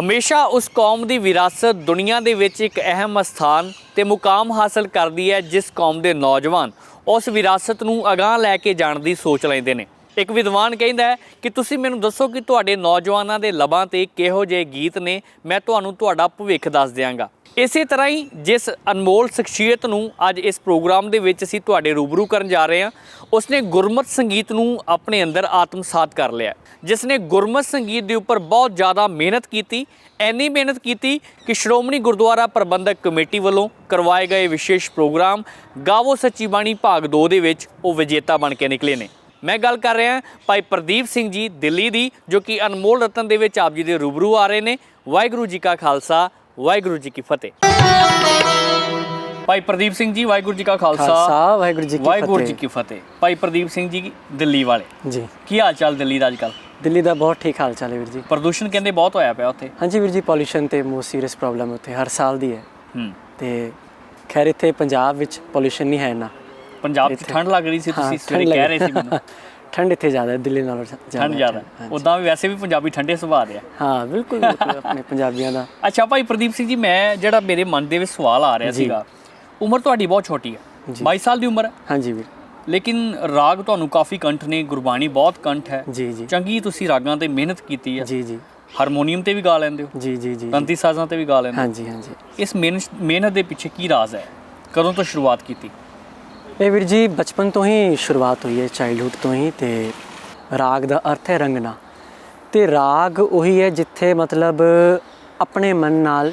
ਹਮੇਸ਼ਾ ਉਸ ਕੌਮ ਦੀ ਵਿਰਾਸਤ ਦੁਨੀਆ ਦੇ ਵਿੱਚ ਇੱਕ ਅਹਿਮ ਸਥਾਨ ਤੇ ਮੁਕਾਮ ਹਾਸਲ ਕਰਦੀ ਹੈ ਜਿਸ ਕੌਮ ਦੇ ਨੌਜਵਾਨ ਉਸ ਵਿਰਾਸਤ ਨੂੰ ਅਗਾਹ ਲੈ ਕੇ ਜਾਣ ਦੀ ਸੋਚ ਲੈਂਦੇ ਨੇ। ਇੱਕ ਵਿਦਵਾਨ ਕਹਿੰਦਾ ਹੈ ਕਿ ਤੁਸੀਂ ਮੈਨੂੰ ਦੱਸੋ ਕਿ ਤੁਹਾਡੇ ਨੌਜਵਾਨਾਂ ਦੇ ਲਬਾਂ ਤੇ ਕਿਹੋ ਜਿਹੇ ਗੀਤ ਨੇ, ਮੈਂ ਤੁਹਾਨੂੰ ਤੁਹਾਡਾ ਭਵਿੱਖ ਦੱਸ ਦਿਆਂਗਾ। ਇਸੇ ਤਰ੍ਹਾਂ ਹੀ ਜਿਸ ਅਨਮੋਲ ਸ਼ਖਸੀਅਤ ਨੂੰ ਅੱਜ ਇਸ ਪ੍ਰੋਗਰਾਮ ਦੇ ਵਿੱਚ ਅਸੀਂ ਤੁਹਾਡੇ ਰੂਬਰੂ ਕਰਨ ਜਾ ਰਹੇ ਹਾਂ, ਉਸਨੇ ਗੁਰਮਤ ਸੰਗੀਤ ਨੂੰ ਆਪਣੇ ਅੰਦਰ ਆਤਮਸਾਤ ਕਰ ਲਿਆ ਜਿਸ ਨੇ ਗੁਰਮਤ ਸੰਗੀਤ ਦੇ ਉੱਪਰ ਬਹੁਤ ਜ਼ਿਆਦਾ ਮਿਹਨਤ ਕੀਤੀ ਐਨੀ ਮਿਹਨਤ ਕੀਤੀ ਕਿ ਸ਼੍ਰੋਮਣੀ ਗੁਰਦੁਆਰਾ ਪ੍ਰਬੰਧਕ ਕਮੇਟੀ ਵੱਲੋਂ ਕਰਵਾਏ ਗਏ ਵਿਸ਼ੇਸ਼ ਪ੍ਰੋਗਰਾਮ ਗਾਵੋ ਸੱਚੀ ਬਾਣੀ ਭਾਗ 2 ਦੇ ਵਿੱਚ ਉਹ ਵਿਜੇਤਾ ਬਣ ਕੇ ਨਿਕਲੇ ਨੇ। ਮੈਂ ਗੱਲ ਕਰ ਰਿਹਾ ਭਾਈ ਪ੍ਰਦੀਪ ਸਿੰਘ ਜੀ ਦਿੱਲੀ ਦੀ ਜੋ ਕਿ ਅਨਮੋਲ ਰਤਨ ਦੇ ਵਿੱਚ ਆਪ ਜੀ ਦੇ ਰੂਬਰੂ ਆ ਰਹੇ ਨੇ। ਵਾਹਿਗੁਰੂ ਜੀ ਕਾ ਖਾਲਸਾ ਵਾਹਿਗੁਰੂ ਜੀ ਕੀ ਫਤਿਹ। ਭਾਈ ਪ੍ਰਦੀਪ ਸਿੰਘ ਜੀ ਵਾਹਿਗੁਰੂ ਜੀ ਕਾ ਖਾਲਸਾ ਖਾਲਸਾ ਵਾਹਿਗੁਰੂ ਜੀ ਕੀ ਵਾਹਿਗੁਰੂ ਜੀ ਫਤਿਹ। ਕੀ ਫਤਿਹ। ਭਾਈ ਪ੍ਰਦੀਪ ਸਿੰਘ ਜੀ ਦਿੱਲੀ ਵਾਲੇ। ਜੀ। ਕੀ ਹਾਲ ਚਾਲ ਦਿੱਲੀ ਦਾ ਅੱਜਕੱਲ ਦਿੱਲੀ ਦਾ ਬਹੁਤ ਠੀਕ ਹਾਲ ਚਾਲ ਹੈ ਵੀਰ ਜੀ। ਪ੍ਰਦੂਸ਼ਣ ਕਹਿੰਦੇ ਬਹੁਤ ਹੋਇਆ ਪਿਆ ਉੱਥੇ। ਹਾਂਜੀ ਵੀਰ ਜੀ ਪੋਲੂਸ਼ਨ ਤੇ ਮੋਸਟ ਸੀਰੀਅਸ ਪ੍ਰੋਬਲਮ ਉੱਥੇ। ਹਰ ਸਾਲ ਦੀ ਹੈ। ਹੂੰ। ਤੇ ਖੈਰ ਇੱਥੇ ਪੰਜਾਬ ਵਿੱਚ ਪੋਲੂਸ਼ਨ ਨਹੀਂ ਹੈ ਨਾ ਪੰਜਾਬ 'ਚ ਠੰਡ ਲੱਗ ਰਹੀ ਸੀ ਤੁਸੀਂ ਸਵੇਰੇ ਕਹਿ ਰਹੇ ਸੀ ਮੈਨੂੰ। ਠੰਡ ਇੱਥੇ ਜ਼ਿਆਦਾ ਹੈ ਦਿੱਲੀ ਨਾਲੋਂ ਜ਼ਿਆਦਾ ਠੰਡ ਜ਼ਿਆਦਾ। ਉਦਾਂ ਵੀ ਵੈਸੇ ਵੀ ਪੰਜਾਬੀ ਠੰਡੇ ਸੁਭਾਅ ਦੇ ਆ। ਹਾਂ ਬਿਲਕੁਲ ਆਪਣੇ ਪੰਜਾਬੀਆਂ ਦਾ। ਅੱਛਾ ਭਾਈ ਪ੍ਰਦੀਪ ਸਿੰਘ ਜੀ ਮੈਂ ਜਿਹੜਾ ਮੇਰੇ ਮਨ ਦੇ ਵਿੱਚ ਸਵਾਲ ਆ ਰਿਹਾ। ਸੀਗਾ ਉਮਰ ਤੁਹਾਡੀ ਬਹੁਤ ਛੋਟੀ ਹੈ ਜੀ। 22 ਸਾਲ ਦੀ ਉਮਰ ਹੈ। ਹਾਂਜੀ ਵੀਰ। ਲੇਕਿਨ ਰਾਗ ਤੁਹਾਨੂੰ ਕਾਫੀ ਕੰਠ ਨੇ ਗੁਰਬਾਣੀ ਬਹੁਤ ਕੰਠ ਹੈ। ਜੀ ਜੀ। ਚੰਗੀ ਤੁਸੀਂ ਰਾਗਾਂ ਤੇ ਮਿਹਨਤ ਕੀਤੀ ਹੈ। ਜੀ ਜੀ। ਹਾਰਮੋਨੀਅਮ ਤੇ ਵੀ ਗਾ ਲੈਂਦੇ ਹੋ। ਜੀ ਜੀ ਜੀ ਤੰਤੀ ਸਾਜ਼ਾਂ ਤੇ ਵੀ ਗਾ ਲੈਂਦੇ ਹੋ। ਹਾਂਜੀ ਹਾਂਜੀ। ਇਸ ਮਿਹਨਤ ਦੇ ਪਿੱਛੇ ਕੀ ਰਾਜ਼ ਹੈ? ਕਦੋਂ ਤੋਂ ਸ਼ੁਰੂਆਤ ਕੀਤੀ? ਇਹ ਵੀਰ ਜੀ ਬਚਪਨ ਤੋਂ ਹੀ ਸ਼ੁਰੂਆਤ ਹੋਈ ਹੈ ਚਾਈਲਡਹੂਡ ਤੋਂ ਹੀ ਤੇ ਰਾਗ ਦਾ ਅਰਥ ਹੈ ਰੰਗਣਾ। ਤੇ ਰਾਗ ਉਹੀ ਹੈ ਜਿੱਥੇ ਮਤਲਬ ਆਪਣੇ ਮਨ ਨਾਲ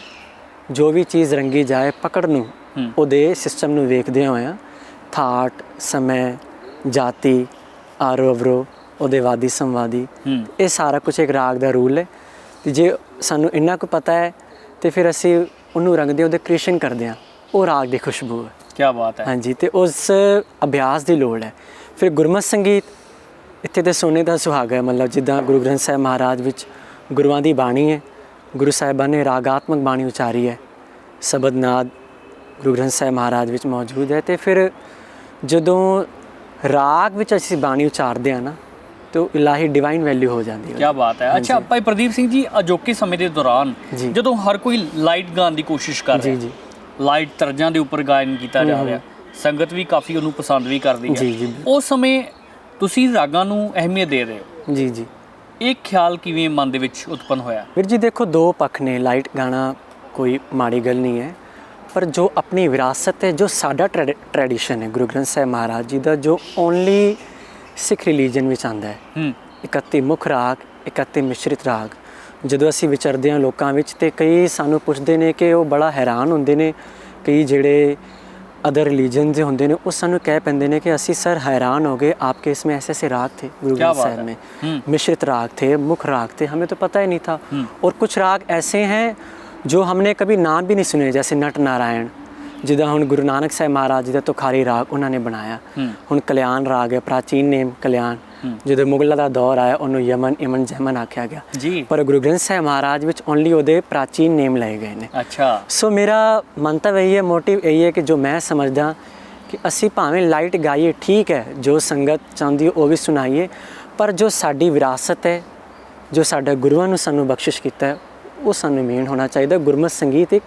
ਜੋ ਵੀ ਚੀਜ਼ ਰੰਗੀ ਜਾਏ ਪਕੜ ਨੂੰ। ਉਹਦੇ ਸਿਸਟਮ ਨੂੰ ਵੇਖਦੇ ਹੋਏ ਆ ਥਾਟ ਸਮੇਂ ਜਾਤੀ ਆਰੋ ਅਵਰੋ ਉਹਦੇ ਵਾਦੀ ਸੰਵਾਦੀ ਇਹ ਸਾਰਾ ਕੁਝ ਇੱਕ ਰਾਗ ਦਾ ਰੂਲ ਹੈ। ਤੇ ਜੇ ਸਾਨੂੰ ਇੰਨਾ ਕੁ ਪਤਾ ਹੈ ਤੇ ਫਿਰ ਅਸੀਂ ਉਹਨੂੰ ਰੰਗਦੇ ਉਹਦੇ ਕ੍ਰੀਏਸ਼ਨ ਕਰਦੇ ਆ ਉਹ ਰਾਗ ਦੀ ਖੁਸ਼ਬੂ ਹੈ। ਕੀ ਬਾਤ ਹੈ। ਹਾਂਜੀ ਤੇ ਉਸ ਅਭਿਆਸ ਦੀ ਲੋੜ ਹੈ। ਫਿਰ ਗੁਰਮਤ ਸੰਗੀਤ ਇੱਥੇ ਤੇ ਸੋਨੇ ਦਾ ਸੁਹਾਗਾ ਹੈ। ਮਤਲਬ ਜਿੱਦਾਂ ਗੁਰੂ ਗ੍ਰੰਥ ਸਾਹਿਬ ਮਹਾਰਾਜ ਵਿੱਚ ਗੁਰੂਆਂ ਦੀ ਬਾਣੀ ਹੈ ਗੁਰੂ ਸਾਹਿਬਾਨ ਨੇ ਰਾਗਾਤਮਕ ਬਾਣੀ ਉਚਾਰੀ ਹੈ। ਸ਼ਬਦ ਨਾਦ ਗੁਰੂ ਗ੍ਰੰਥ ਸਾਹਿਬ ਮਹਾਰਾਜ ਵਿੱਚ ਮੌਜੂਦ ਹੈ। ਤੇ ਫਿਰ ਜਦੋਂ ਰਾਗ ਵਿੱਚ ਅਸੀਂ ਬਾਣੀ ਉਚਾਰਦੇ ਆ ਨਾ ਤੇ ਉਹ ਇਲਾਹੀ ਡਿਵਾਈਨ ਵੈਲਿਊ ਹੋ ਜਾਂਦੀ ਹੈ। ਕੀ ਬਾਤ ਹੈ। ਅੱਛਾ ਭਾਈ ਪ੍ਰਦੀਪ ਸਿੰਘ ਜੀ ਅਜੋਕੇ ਸਮੇਂ ਦੇ ਦੌਰਾਨ ਜੀ। ਜਦੋਂ ਹਰ ਕੋਈ ਲਾਈਟ ਗਾਣ ਦੀ ਕੋਸ਼ਿਸ਼ ਕਰ ਜੀ ਰਿਹਾ ਜੀ। ਲਾਈਟ ਤਰਜਾਂ ਦੇ ਉੱਪਰ ਗਾਇਨ ਕੀਤਾ ਜਾ ਰਿਹਾ। ਸੰਗਤ ਵੀ ਕਾਫੀ ਉਹਨੂੰ ਪਸੰਦ ਵੀ ਕਰਦੀ ਹੈ। ਉਸ ਸਮੇਂ ਤੁਸੀਂ ਰਾਗਾਂ ਨੂੰ ਅਹਿਮੀਅਤ ਦੇ ਰਹੇ ਹੋ। ਜੀ ਜੀ। ਇਹ ਖਿਆਲ ਕਿਵੇਂ ਮਨ ਦੇ ਵਿੱਚ ਉਤਪਨ ਹੋਇਆ? ਵੀਰ ਜੀ ਦੇਖੋ ਦੋ ਪੱਖ ਨੇ। ਲਾਈਟ ਗਾਣਾ ਕੋਈ ਮਾੜੀ ਗੱਲ ਨਹੀਂ ਹੈ। ਪਰ ਜੋ ਆਪਣੀ ਵਿਰਾਸਤ ਹੈ ਜੋ ਸਾਡਾ ਟ੍ਰੈਡੀਸ਼ਨ ਹੈ ਗੁਰੂ ਗ੍ਰੰਥ ਸਾਹਿਬ ਮਹਾਰਾਜ ਜੀ ਦਾ ਜੋ ਓਨਲੀ ਸਿੱਖ ਰਿਲੀਜਨ ਵਿੱਚ ਆਂਦਾ ਹੈ। ਹੂੰ। 31 ਮੁੱਖ ਰਾਗ 31 ਮਿਸ਼ਰਿਤ ਰਾਗ। ਜਦੋਂ ਅਸੀਂ ਵਿਚਰਦੇ ਹਾਂ ਲੋਕਾਂ ਵਿੱਚ ਤੇ ਕਈ ਸਾਨੂੰ ਪੁੱਛਦੇ ਨੇ ਕਿ ਉਹ ਬੜਾ ਹੈਰਾਨ ਹੁੰਦੇ ਨੇ ਕਈ ਜਿਹੜੇ ਅਦਰ ਰਿਲੀਜਨ ਦੇ ਹੁੰਦੇ ਨੇ ਉਹ ਸਾਨੂੰ ਕਹਿ ਪੈਂਦੇ ਨੇ ਕਿ ਅਸੀਂ ਸਰ हैरान हो गए आपके इसमें ऐसे ऐसे राग थे गुरु क्या ग्रंथ बात साहब है। में हम्म। मिश्रित राग थे मुख राग थे हमें तो पता ही नहीं था हम्म। और कुछ राग ऐसे हैं जो हमने कभी नाम भी नहीं सुने जैसे नट नारायण ਜਿੱਦਾਂ ਹੁਣ ਗੁਰੂ ਨਾਨਕ ਸਾਹਿਬ ਮਹਾਰਾਜ ਜੀ ਦਾ ਤੁਖਾਰੀ ਰਾਗ ਉਹਨਾਂ ਨੇ ਬਣਾਇਆ। ਹੁਣ ਕਲਿਆਣ ਰਾਗ ਹੈ ਪ੍ਰਾਚੀਨ ਨੇਮ ਕਲਿਆਣ। ਜਦੋਂ ਮੁਗਲਾਂ ਦਾ ਦੌਰ ਆਇਆ ਉਹਨੂੰ ਯਮਨ ਇਮਨ ਜਮਨ ਆਖਿਆ ਗਿਆ। ਪਰ ਗੁਰੂ ਗ੍ਰੰਥ ਸਾਹਿਬ ਮਹਾਰਾਜ ਵਿੱਚ ਓਨਲੀ ਉਹਦੇ ਪ੍ਰਾਚੀਨ ਨੇਮ ਲਏ ਗਏ ਨੇ। ਅੱਛਾ। ਸੋ ਮੇਰਾ ਮੰਤਵ ਇਹ ਹੈ ਮੋਟਿਵ ਇਹ ਹੈ ਕਿ ਜੋ ਮੈਂ ਸਮਝਦਾ ਕਿ ਅਸੀਂ ਭਾਵੇਂ ਲਾਈਟ ਗਾਈਏ ਠੀਕ ਹੈ ਜੋ ਸੰਗਤ ਚਾਹੁੰਦੀ ਉਹ ਵੀ ਸੁਣਾਈਏ ਪਰ ਜੋ ਸਾਡੀ ਵਿਰਾਸਤ ਹੈ ਜੋ ਸਾਡਾ ਗੁਰੂਆਂ ਨੂੰ ਸਾਨੂੰ ਬਖਸ਼ਿਸ਼ ਕੀਤਾ ਹੈ ਉਹ ਸਾਨੂੰ ਮੇਨ ਹੋਣਾ ਚਾਹੀਦਾ। ਗੁਰਮਤ ਸੰਗੀਤ ਇੱਕ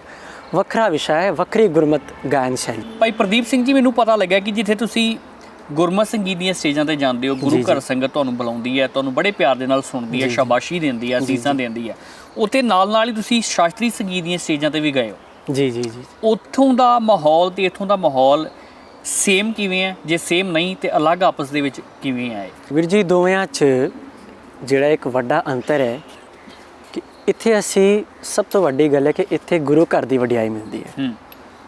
ਵੱਖਰਾ ਵਿਸ਼ਾ ਹੈ ਵੱਖਰੀ ਗੁਰਮਤ ਗਾਇਨ ਸ਼ੈਲੀ। ਭਾਈ ਪ੍ਰਦੀਪ ਸਿੰਘ ਜੀ ਮੈਨੂੰ ਪਤਾ ਲੱਗਿਆ ਕਿ ਜਿੱਥੇ ਤੁਸੀਂ ਗੁਰਮਤ ਸੰਗੀਤ ਦੀਆਂ ਸਟੇਜਾਂ ਤੇ ਜਾਂਦੇ ਹੋ ਗੁਰੂ ਘਰ ਸੰਗਤ ਤੁਹਾਨੂੰ ਬੁਲਾਉਂਦੀ ਹੈ ਤੁਹਾਨੂੰ ਬੜੇ ਪਿਆਰ ਦੇ ਨਾਲ ਸੁਣਦੀ ਹੈ ਸ਼ਾਬਾਸ਼ੀ ਦਿੰਦੀ ਹੈ ਅਸੀਸਾਂ ਦਿੰਦੀ ਹੈ। ਉੱਥੇ ਨਾਲ ਨਾਲ ਹੀ ਤੁਸੀਂ ਸ਼ਾਸਤਰੀ ਸੰਗੀਤ ਦੀਆਂ ਸਟੇਜਾਂ ਤੇ ਵੀ ਗਏ ਹੋ। ਜੀ ਜੀ ਜੀ। ਉੱਥੋਂ ਦਾ ਮਾਹੌਲ ਤੇ ਇੱਥੋਂ ਦਾ ਮਾਹੌਲ ਸੇਮ ਕਿਵੇਂ ਹੈ? ਜੇ ਸੇਮ ਨਹੀਂ ਤੇ ਅਲੱਗ ਆਪਸ ਦੇ ਵਿੱਚ ਕਿਵੇਂ ਇਹ? ਵੀਰ ਜੀ ਦੋਵਾਂ 'ਚ ਜਿਹੜਾ ਇੱਕ ਵੱਡਾ ਅੰਤਰ ਹੈ ਇੱਥੇ ਅਸੀਂ ਸਭ ਤੋਂ ਵੱਡੀ ਗੱਲ ਹੈ ਕਿ ਇੱਥੇ ਗੁਰੂ ਘਰ ਦੀ ਵਡਿਆਈ ਮਿਲਦੀ ਹੈ। ਹੂੰ।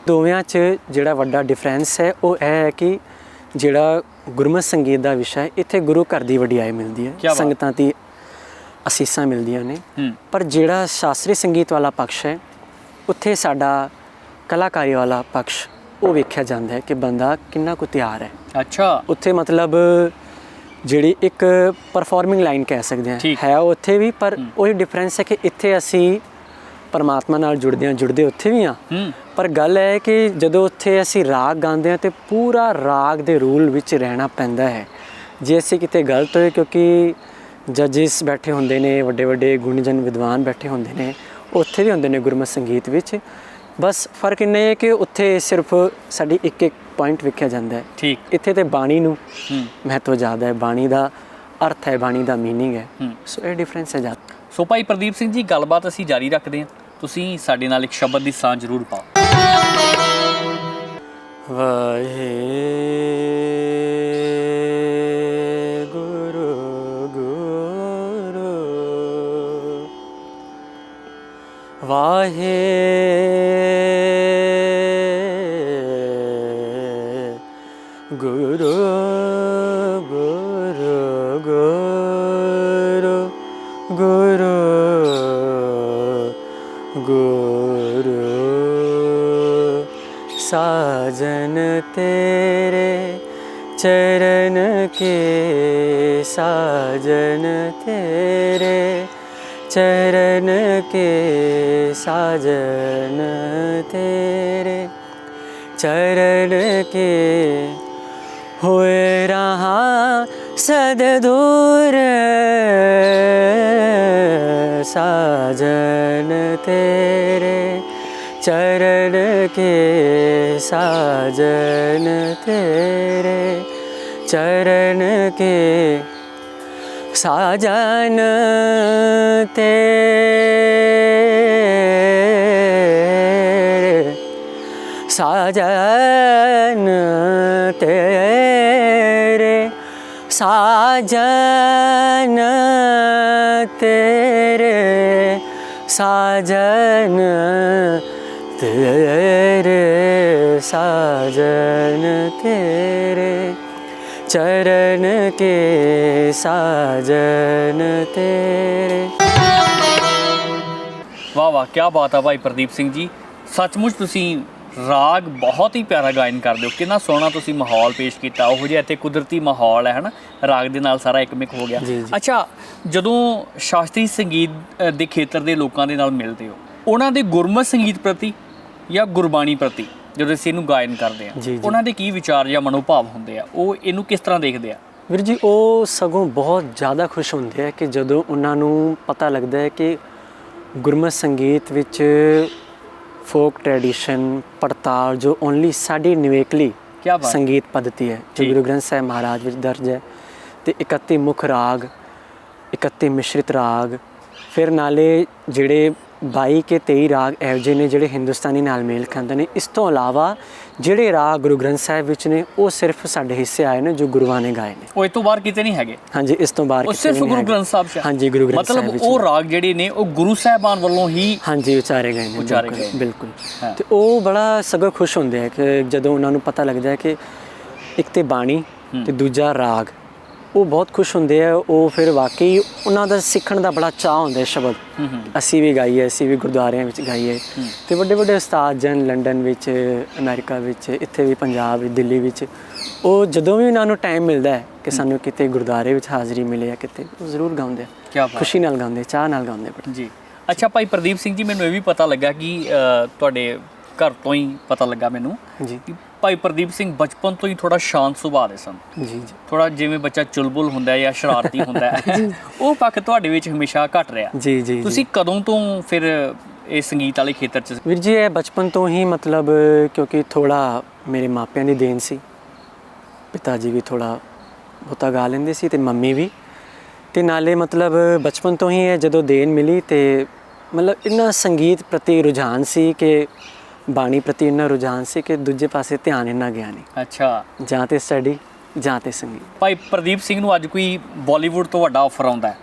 ਦੋਵਾਂ 'ਚ ਜਿਹੜਾ ਵੱਡਾ ਡਿਫਰੈਂਸ ਹੈ ਉਹ ਇਹ ਹੈ ਕਿ ਜਿਹੜਾ ਗੁਰਮਤਿ ਸੰਗੀਤ ਦਾ ਵਿਸ਼ਾ ਹੈ ਇੱਥੇ ਗੁਰੂ ਘਰ ਦੀ ਵਡਿਆਈ ਮਿਲਦੀ ਹੈ। ਸੰਗਤਾਂ ਦੀ ਅਸੀਸਾਂ ਮਿਲਦੀਆਂ ਨੇ। ਪਰ ਜਿਹੜਾ ਸ਼ਾਸਤਰੀ ਸੰਗੀਤ ਵਾਲਾ ਪਕਸ਼ ਹੈ ਉੱਥੇ ਸਾਡਾ ਕਲਾਕਾਰੀ ਵਾਲਾ ਪਕਸ਼ ਉਹ ਵੇਖਿਆ ਜਾਂਦਾ ਹੈ ਕਿ ਬੰਦਾ ਕਿੰਨਾ ਕੁ ਤਿਆਰ ਹੈ। ਅੱਛਾ। ਉੱਥੇ ਮਤਲਬ ਜਿਹੜੀ ਇੱਕ ਪਰਫਾਰਮਿੰਗ ਲਾਈਨ ਕਹਿ ਸਕਦੇ ਹਾਂ। ਹੈ ਉਹ ਉੱਥੇ ਵੀ ਪਰ ਉਹੀ ਡਿਫਰੈਂਸ ਹੈ ਕਿ ਇੱਥੇ ਅਸੀਂ ਪਰਮਾਤਮਾ ਨਾਲ ਜੁੜਦੇ ਹਾਂ ਜੁੜਦੇ ਉੱਥੇ ਵੀ ਹਾਂ। ਹੂੰ। ਪਰ ਗੱਲ ਹੈ ਕਿ ਜਦੋਂ ਉੱਥੇ ਅਸੀਂ ਰਾਗ ਗਾਉਂਦੇ ਹਾਂ ਤੇ ਪੂਰਾ ਰਾਗ ਦੇ ਰੂਲ ਵਿੱਚ ਰਹਿਣਾ ਪੈਂਦਾ ਹੈ। ਜੇ ਅਸੀਂ ਕਿਤੇ ਗਲਤ ਹੋਏ ਕਿਉਂਕਿ ਜੱਜਿਸ ਬੈਠੇ ਹੁੰਦੇ ਨੇ ਵੱਡੇ ਵੱਡੇ ਗੁਣੀਜਨ ਵਿਦਵਾਨ ਬੈਠੇ ਹੁੰਦੇ ਨੇ ਉੱਥੇ ਵੀ ਹੁੰਦੇ ਨੇ ਗੁਰਮਤ ਸੰਗੀਤ ਵਿੱਚ। ਬਸ ਫ਼ਰਕ ਇੰਨਾ ਹੈ ਕਿ ਉੱਥੇ ਸਿਰਫ ਸਾਡੀ ਇੱਕ ਇੱਕ ਪੁਆਇੰਟ ਵੇਖਿਆ ਜਾਂਦਾ ਹੈ। ਠੀਕ। ਇੱਥੇ ਤੇ ਬਾਣੀ ਨੂੰ ਮਹੱਤਵ ਜ਼ਿਆਦਾ ਹੈ। ਬਾਣੀ ਦਾ ਅਰਥ ਹੈ ਬਾਣੀ ਦਾ ਮੀਨਿੰਗ ਹੈ। ਸੋ ਇਹ ਡਿਫਰੈਂਸ ਹੈ ਜ਼ਿਆਦਾ। ਸੋ ਭਾਈ ਪ੍ਰਦੀਪ ਸਿੰਘ ਜੀ ਗੱਲਬਾਤ ਅਸੀਂ ਜਾਰੀ ਰੱਖਦੇ ਹਾਂ। ਤੁਸੀਂ ਸਾਡੇ ਨਾਲ ਇੱਕ ਸ਼ਬਦ ਦੀ ਸਾਂਝ ਜ਼ਰੂਰ ਪਾਓ। ਵਾਹਿਗੁਰੂ ਗੁਰੂ। ਵਾਹੇ ਚਰਨ ਕੇ ਸਾਜਨ ਤੇਰੇ ਚਰਨ ਕੇ ਸਾਜਨ ਤੇਰੇ ਚਰਨ ਕੇ ਹੋਏ ਰਹਾ ਸਦ ਦੂਰ ਸਾਜਨ ਤੇਰੇ ਚਰਨ ਕੇ ਸਾਜਨ ਤੇਰੇ ਚਰਨ ਕੇ ਸਾਜਨ ਤੇਰੇ ਸਾਜਨ ਤੇਰੇ ਸਾਜਨ ਤੇਰੇ ਸਾਜਨ ਤੇਰੇ ਸਾਜਨ ਤੇਰੇ। ਚਰਨ ਕੇ ਸਾਜਨ ਤੇਰੇ ਵਾਹ ਵਾਹ ਕੀ ਬਾਤ ਆ ਭਾਈ ਪ੍ਰਦੀਪ ਸਿੰਘ ਜੀ ਸੱਚਮੁੱਚ ਤੁਸੀਂ ਰਾਗ ਬਹੁਤ ਹੀ ਪਿਆਰਾ ਗਾਇਨ ਕਰਦੇ ਹੋ ਕਿੰਨਾ ਸੋਹਣਾ ਤੁਸੀਂ ਮਾਹੌਲ ਪੇਸ਼ ਕੀਤਾ ਉਹ ਜਿਹਾ ਇੱਥੇ ਕੁਦਰਤੀ ਮਾਹੌਲ ਹੈ ਹਨਾ ਰਾਗ ਦੇ ਨਾਲ ਸਾਰਾ ਇੱਕ ਮਿਕ ਹੋ ਗਿਆ। ਅੱਛਾ ਜਦੋਂ ਸ਼ਾਸਤਰੀ ਸੰਗੀਤ ਦੇ ਖੇਤਰ ਦੇ ਲੋਕਾਂ ਦੇ ਨਾਲ ਮਿਲਦੇ ਹੋ ਉਹਨਾਂ ਦੇ ਗੁਰਮਤ ਸੰਗੀਤ ਪ੍ਰਤੀ ਜਾਂ ਗੁਰਬਾਣੀ ਪ੍ਰਤੀ ਜਦੋਂ ਅਸੀਂ ਇਹਨੂੰ ਗਾਇਨ ਕਰਦੇ ਆ ਜੀ, ਜੀ। ਉਹਨਾਂ ਦੇ ਕੀ ਵਿਚਾਰ ਜਾਂ ਮਨੋਭਾਵ ਹੁੰਦੇ ਆ ਉਹ ਇਹਨੂੰ ਕਿਸ ਤਰ੍ਹਾਂ ਦੇਖਦੇ ਆ ਵੀਰ ਜੀ ਉਹ ਸਗੋਂ ਬਹੁਤ ਜ਼ਿਆਦਾ ਖੁਸ਼ ਹੁੰਦੇ ਆ ਕਿ ਜਦੋਂ ਉਹਨਾਂ ਨੂੰ ਪਤਾ ਲੱਗਦਾ ਹੈ ਕਿ ਗੁਰਮਤ ਸੰਗੀਤ ਵਿੱਚ ਫੋਕ ਟ੍ਰੈਡੀਸ਼ਨ ਪੜਤਾਲ ਜੋ ਓਨਲੀ ਸਾਡੀ ਨਿਵੇਕਲੀ ਕਿਆ ਬਾਤ। ਸੰਗੀਤ ਪद्धਤੀ ਹੈ ਜੋ ਠੀਕ। ਗੁਰੂ ਗ੍ਰੰਥ ਸਾਹਿਬ ਮਹਾਰਾਜ ਵਿੱਚ ਦਰਜ ਹੈ ਤੇ 31 ਮੁੱਖ ਰਾਗ 31 ਮਿਸ਼ਰਿਤ ਰਾਗ ਫਿਰ ਨਾਲੇ ਜਿਹੜੇ 22 ਕੇ 23 ਰਾਗ ਇਹੋ ਜਿਹੇ ਨੇ ਜਿਹੜੇ ਹਿੰਦੁਸਤਾਨੀ ਨਾਲ ਮੇਲ ਖਾਂਦੇ ਨੇ ਇਸ ਤੋਂ ਇਲਾਵਾ ਜਿਹੜੇ ਰਾਗ ਗੁਰੂ ਗ੍ਰੰਥ ਸਾਹਿਬ ਵਿੱਚ ਨੇ ਉਹ ਸਿਰਫ ਸਾਡੇ ਹਿੱਸੇ ਆਏ ਨੇ ਜੋ ਗੁਰੂਆਂ ਨੇ ਗਾਏ ਨੇ ਉਹ ਇਹ ਤੋਂ ਬਾਹਰ ਕਿਤੇ ਨਹੀਂ ਹੈਗੇ ਹਾਂਜੀ ਇਸ ਤੋਂ ਬਾਹਰ ਉਹ ਸਿਰਫ ਗੁਰੂ। ਗ੍ਰੰਥ ਸਾਹਿਬ 'ਚ। ਹਾਂਜੀ ਗੁਰੂ ਗ੍ਰੰਥ ਸਾਹਿਬ ਮਤਲਬ ਉਹ ਰਾਗ ਜਿਹੜੇ ਨੇ ਉਹ ਗੁਰੂ ਸਾਹਿਬਾਨ ਵੱਲੋਂ ਹੀ ਹਾਂਜੀ ਉਚਾਰੇ ਗਏ ਨੇ ਉਚਾਰੇ ਬਿਲਕੁਲ, ਗਏ। ਬਿਲਕੁਲ। ਤੇ ਉਹ ਬੜਾ ਸਗੋਂ ਖੁਸ਼ ਹੁੰਦੇ ਆ ਕਿ ਜਦੋਂ ਉਹਨਾਂ ਨੂੰ ਪਤਾ ਲੱਗਦਾ ਹੈ ਕਿ ਇੱਕ ਤੇ ਬਾਣੀ ਤੇ ਦੂਜਾ ਰਾਗ ਉਹ ਬਹੁਤ ਖੁਸ਼ ਹੁੰਦੇ ਆ ਉਹ ਫਿਰ ਵਾਕਈ ਉਹਨਾਂ ਦਾ ਸਿੱਖਣ ਦਾ ਬੜਾ ਚਾਹ ਹੁੰਦਾ ਹੈ ਸ਼ਬਦ। ਅਸੀਂ ਵੀ ਗਾਈਏ ਅਸੀਂ ਵੀ ਗੁਰਦੁਆਰਿਆਂ ਵਿੱਚ ਗਾਈਏ। ਤੇ ਵੱਡੇ ਵੱਡੇ ਉਸਤਾਦ ਜਨ ਲੰਡਨ ਵਿੱਚ ਅਮਰੀਕਾ ਵਿੱਚ ਇੱਥੇ ਵੀ ਪੰਜਾਬ ਵਿੱਚ ਦਿੱਲੀ ਵਿੱਚ ਉਹ ਜਦੋਂ ਵੀ ਉਹਨਾਂ ਨੂੰ ਟਾਈਮ ਮਿਲਦਾ ਹੈ ਕਿ ਸਾਨੂੰ ਕਿਤੇ ਗੁਰਦੁਆਰੇ ਵਿੱਚ ਹਾਜ਼ਰੀ ਮਿਲੇ ਜਾਂ ਕਿਤੇ ਉਹ ਜ਼ਰੂਰ ਗਾਉਂਦੇ ਆ। ਖੁਸ਼ੀ ਨਾਲ ਗਾਉਂਦੇ ਚਾਹ ਨਾਲ ਗਾਉਂਦੇ ਬੜਾ। ਜੀ। ਅੱਛਾ ਭਾਈ ਪ੍ਰਦੀਪ ਸਿੰਘ ਜੀ ਮੈਨੂੰ ਇਹ ਵੀ ਪਤਾ ਲੱਗਾ ਕਿ ਤੁਹਾਡੇ ਘਰ ਤੋਂ ਹੀ ਪਤਾ ਲੱਗਾ ਮੈਨੂੰ ਜੀ। ਭਾਈ ਪ੍ਰਦੀਪ ਸਿੰਘ ਬਚਪਨ ਤੋਂ ਹੀ ਥੋੜਾ ਸ਼ਾਂਤ ਸੁਭਾਅ ਦੇ ਸਨ। ਜੀ ਜੀ। ਥੋੜਾ ਜਿਵੇਂ ਬੱਚਾ ਚੁਲਬੁਲ ਹੁੰਦਾ ਹੈ ਜਾਂ ਸ਼ਰਾਰਤੀ ਹੁੰਦਾ ਹੈ। ਉਹ ਪੱਖ ਤੁਹਾਡੇ ਵਿੱਚ ਹਮੇਸ਼ਾ ਘਟ ਰਿਹਾ। ਜੀ ਜੀ ਤੁਸੀਂ ਕਦੋਂ ਤੋਂ ਫਿਰ ਇਹ ਸੰਗੀਤ ਵਾਲੇ ਖੇਤਰ 'ਚ ਵੀਰ ਜੀ ਇਹ ਬਚਪਨ ਤੋਂ ਹੀ ਮਤਲਬ ਕਿਉਂਕਿ ਥੋੜਾ ਮੇਰੇ ਮਾਪਿਆਂ ਦੀ ਦੇਣ ਸੀ। ਪਿਤਾ ਜੀ ਵੀ ਥੋੜਾ ਬਹੁਤਾ ਗਾ ਲੈਂਦੇ ਸੀ ਤੇ ਮੰਮੀ ਵੀ। ਤੇ ਨਾਲੇ ਮਤਲਬ ਬਚਪਨ ਤੋਂ ਹੀ ਇਹ ਜਦੋਂ ਦੇਣ ਮਿਲੀ ਤੇ ਮਤਲਬ ਇੰਨਾ ਸੰਗੀਤ ਪ੍ਰਤੀ ਰੁਝਾਨ ਸੀ ਕਿ ਬਾਣੀ ਪ੍ਰਤੀ ਇੰਨਾ ਰੁਝਾਨ ਸੀ ਕਿ ਦੂਜੇ ਪਾਸੇ ਧਿਆਨ ਇੰਨਾ ਗਿਆ ਨਹੀਂ। ਅੱਛਾ। ਜਾਂ ਤੇ ਸਟੱਡੀ ਜਾਂ ਤੇ ਸੰਗੀਤ। ਭਾਈ ਪ੍ਰਦੀਪ ਸਿੰਘ ਨੂੰ ਅੱਜ ਕੋਈ ਬਾਲੀਵੁੱਡ ਤੋਂ ਵੱਡਾ ਆਫਰ ਆਉਂਦਾ ਹੈ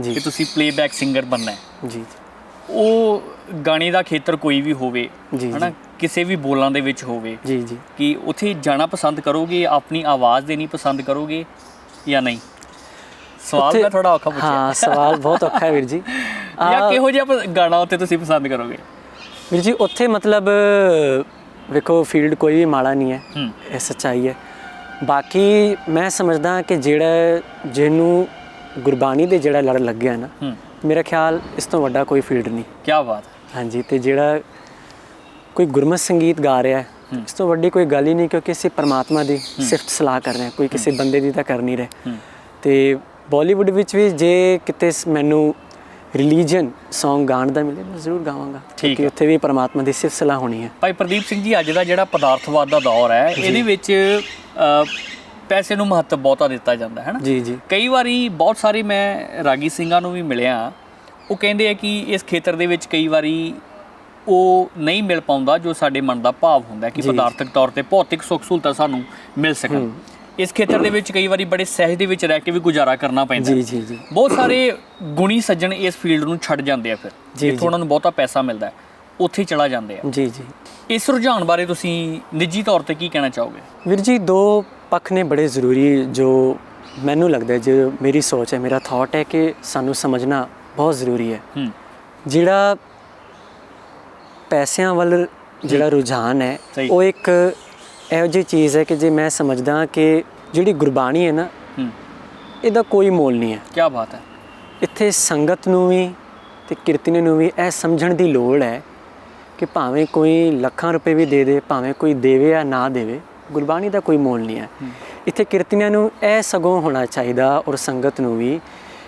ਜੀ। ਕਿ ਤੁਸੀਂ ਪਲੇਬੈਕ ਸਿੰਗਰ ਬਣਨਾ ਹੈ। ਜੀ। ਉਹ ਗਾਣੇ ਦਾ ਖੇਤਰ ਕੋਈ ਵੀ ਹੋਵੇ ਹਨਾ ਕਿਸੇ ਵੀ ਬੋਲਾਂ ਦੇ ਵਿੱਚ ਹੋਵੇ ਜੀ ਜੀ। ਕਿ ਉੱਥੇ ਜਾਣਾ ਪਸੰਦ ਕਰੋਗੇ ਆਪਣੀ ਆਵਾਜ਼ ਦੇਣੀ ਪਸੰਦ ਕਰੋਗੇ ਜਾਂ ਨਹੀਂ? ਸਵਾਲ ਮੈਂ ਥੋੜਾ ਔਖਾ ਪੁੱਛਿਆ। ਹਾਂ ਸਵਾਲ ਬਹੁਤ ਔਖਾ ਹੈ ਵੀਰ ਜੀ। ਜਾਂ ਆਹ, ਕਿਹੋ ਜਿਹਾ ਗਾਣਾ ਉੱਥੇ ਤੁਸੀਂ ਪਸੰਦ ਕਰੋਗੇ? ਵੀਰ ਜੀ ਉੱਥੇ ਮਤਲਬ ਵੇਖੋ ਫੀਲਡ ਕੋਈ ਵੀ ਮਾੜਾ ਨਹੀਂ ਹੈ। ਇਹ ਸੱਚਾਈ ਹੈ। ਬਾਕੀ ਮੈਂ ਸਮਝਦਾ ਕਿ ਜਿਹੜਾ ਜਿਹਨੂੰ ਗੁਰਬਾਣੀ ਦੇ ਜਿਹੜਾ ਲੜ ਲੱਗਿਆ ਨਾ ਮੇਰਾ ਖਿਆਲ ਇਸ ਤੋਂ ਵੱਡਾ ਕੋਈ ਫੀਲਡ ਨਹੀਂ। ਕੀ ਬਾਤ। ਹਾਂਜੀ ਤੇ ਜਿਹੜਾ ਕੋਈ ਗੁਰਮਤ ਸੰਗੀਤ ਗਾ ਰਿਹਾ ਹੈ ਇਸ ਤੋਂ ਵੱਡੀ ਕੋਈ ਗੱਲ ਹੀ ਨਹੀਂ ਕਿਉਂਕਿ ਅਸੀਂ ਪਰਮਾਤਮਾ ਦੀ ਸਿਫਤ ਸਲਾਹ ਕਰ ਰਹੇ ਹਾਂ। ਕੋਈ ਕਿਸੇ ਬੰਦੇ ਦੀ ਤਾਂ ਕਰ ਨਹੀਂ ਰਹੇ। ਤੇ ਬਾਲੀਵੁੱਡ ਵਿੱਚ ਵੀ ਜੇ ਕਿਤੇ ਮੈਨੂੰ ਰਿਲੀਜੀਅਨ Song ਗਾਣ ਦਾ ਮਿਲੇ ਮੈਂ ਜ਼ਰੂਰ ਗਾਵਾਂਗਾ। ਠੀਕ ਕਿਉਂਕਿ ਹੈ। ਉੱਥੇ ਵੀ ਪਰਮਾਤਮਾ ਦੀ ਸਿਫਤ ਸਲਾਹ ਹੋਣੀ ਹੈ। ਭਾਈ ਪ੍ਰਦੀਪ ਸਿੰਘ ਜੀ ਅੱਜ ਦਾ ਜਿਹੜਾ ਪਦਾਰਥਵਾਦ ਦਾ ਦੌਰ ਹੈ ਇਹਦੇ ਵਿੱਚ ਪੈਸੇ ਨੂੰ ਮਹੱਤਵ ਬਹੁਤਾ ਦਿੱਤਾ ਜਾਂਦਾ ਹੈ ਨਾ? ਜੀ ਜੀ। ਕਈ ਵਾਰੀ ਬਹੁਤ ਸਾਰੇ ਮੈਂ ਰਾਗੀ ਸਿੰਘਾਂ ਨੂੰ ਵੀ ਮਿਲਿਆ ਉਹ ਕਹਿੰਦੇ ਆ ਕਿ ਇਸ ਖੇਤਰ ਦੇ ਵਿੱਚ ਕਈ ਵਾਰੀ ਉਹ ਨਹੀਂ ਮਿਲ ਪਾਉਂਦਾ ਜੋ ਸਾਡੇ ਮਨ ਦਾ ਭਾਵ ਹੁੰਦਾ ਕਿ। ਪਦਾਰਥਕ ਤੌਰ ਤੇ ਭੌਤਿਕ ਸੁੱਖ ਸਹੂਲਤਾਂ ਸਾਨੂੰ ਮਿਲ ਸਕਣ। ਇਸ ਖੇਤਰ ਦੇ ਵਿੱਚ ਕਈ ਵਾਰੀ ਬੜੇ ਸਹਿਜ ਦੇ ਵਿੱਚ ਰਹਿ ਕੇ ਵੀ ਗੁਜ਼ਾਰਾ ਕਰਨਾ ਪੈਂਦਾ ਹੈ। ਜੀ ਜੀ ਜੀ। ਬਹੁਤ ਸਾਰੇ ਗੁਣੀ ਸੱਜਣ ਇਸ ਫੀਲਡ ਨੂੰ ਛੱਡ ਜਾਂਦੇ ਆ ਫਿਰ। ਜੀ, ਜਿੱਥੋਂ ਉਹਨਾਂ ਨੂੰ ਬਹੁਤਾ ਪੈਸਾ ਮਿਲਦਾ ਹੈ ਉੱਥੇ ਹੀ ਚਲਾ ਜਾਂਦੇ ਆ। ਜੀ ਜੀ। ਇਸ ਰੁਝਾਨ ਬਾਰੇ ਤੁਸੀਂ ਨਿੱਜੀ ਤੌਰ ਤੇ ਕੀ ਕਹਿਣਾ ਚਾਹੋਗੇ? ਵੀਰ ਜੀ ਦੋ ਪੱਖ ਨੇ ਬੜੇ ਜ਼ਰੂਰੀ ਜੋ ਮੈਨੂੰ ਲੱਗਦਾ ਹੈ ਜੋ ਮੇਰੀ ਸੋਚ ਹੈ ਮੇਰਾ ਥਾਟ ਹੈ ਕਿ ਸਾਨੂੰ ਸਮਝਣਾ ਬਹੁਤ ਜ਼ਰੂਰੀ ਹੈ। ਹੂੰ। ਜਿਹੜਾ ਪੈਸਿਆਂ ਵੱਲ ਜਿਹੜਾ ਰੁਝਾਨ ਹੈ ਸਹੀ। ਉਹ ਇੱਕ ਇਹੋ ਜਿਹੀ ਚੀਜ਼ ਹੈ ਕਿ ਜੇ ਮੈਂ ਸਮਝਦਾ ਕਿ ਜਿਹੜੀ ਗੁਰਬਾਣੀ ਹੈ ਨਾ ਇਹਦਾ ਕੋਈ ਮੋਲ ਨਹੀਂ ਹੈ। ਕੀ ਬਾਤ ਹੈ। ਇੱਥੇ ਸੰਗਤ ਨੂੰ ਵੀ ਤੇ ਕੀਰਤਨੀ ਨੂੰ ਵੀ ਇਹ ਸਮਝਣ ਦੀ ਲੋੜ ਹੈ ਕਿ ਭਾਵੇਂ ਕੋਈ ਲੱਖਾਂ ਰੁਪਏ ਵੀ ਦੇ ਦੇ ਭਾਵੇਂ ਕੋਈ ਦੇਵੇ ਜਾਂ ਨਾ ਦੇਵੇ ਗੁਰਬਾਣੀ ਦਾ ਕੋਈ ਮੋਲ ਨਹੀਂ ਹੈ। ਇੱਥੇ ਕੀਰਤਨੀਆਂ ਨੂੰ ਇਹ ਸਗੋਂ ਹੋਣਾ ਚਾਹੀਦਾ ਔਰ ਸੰਗਤ ਨੂੰ ਵੀ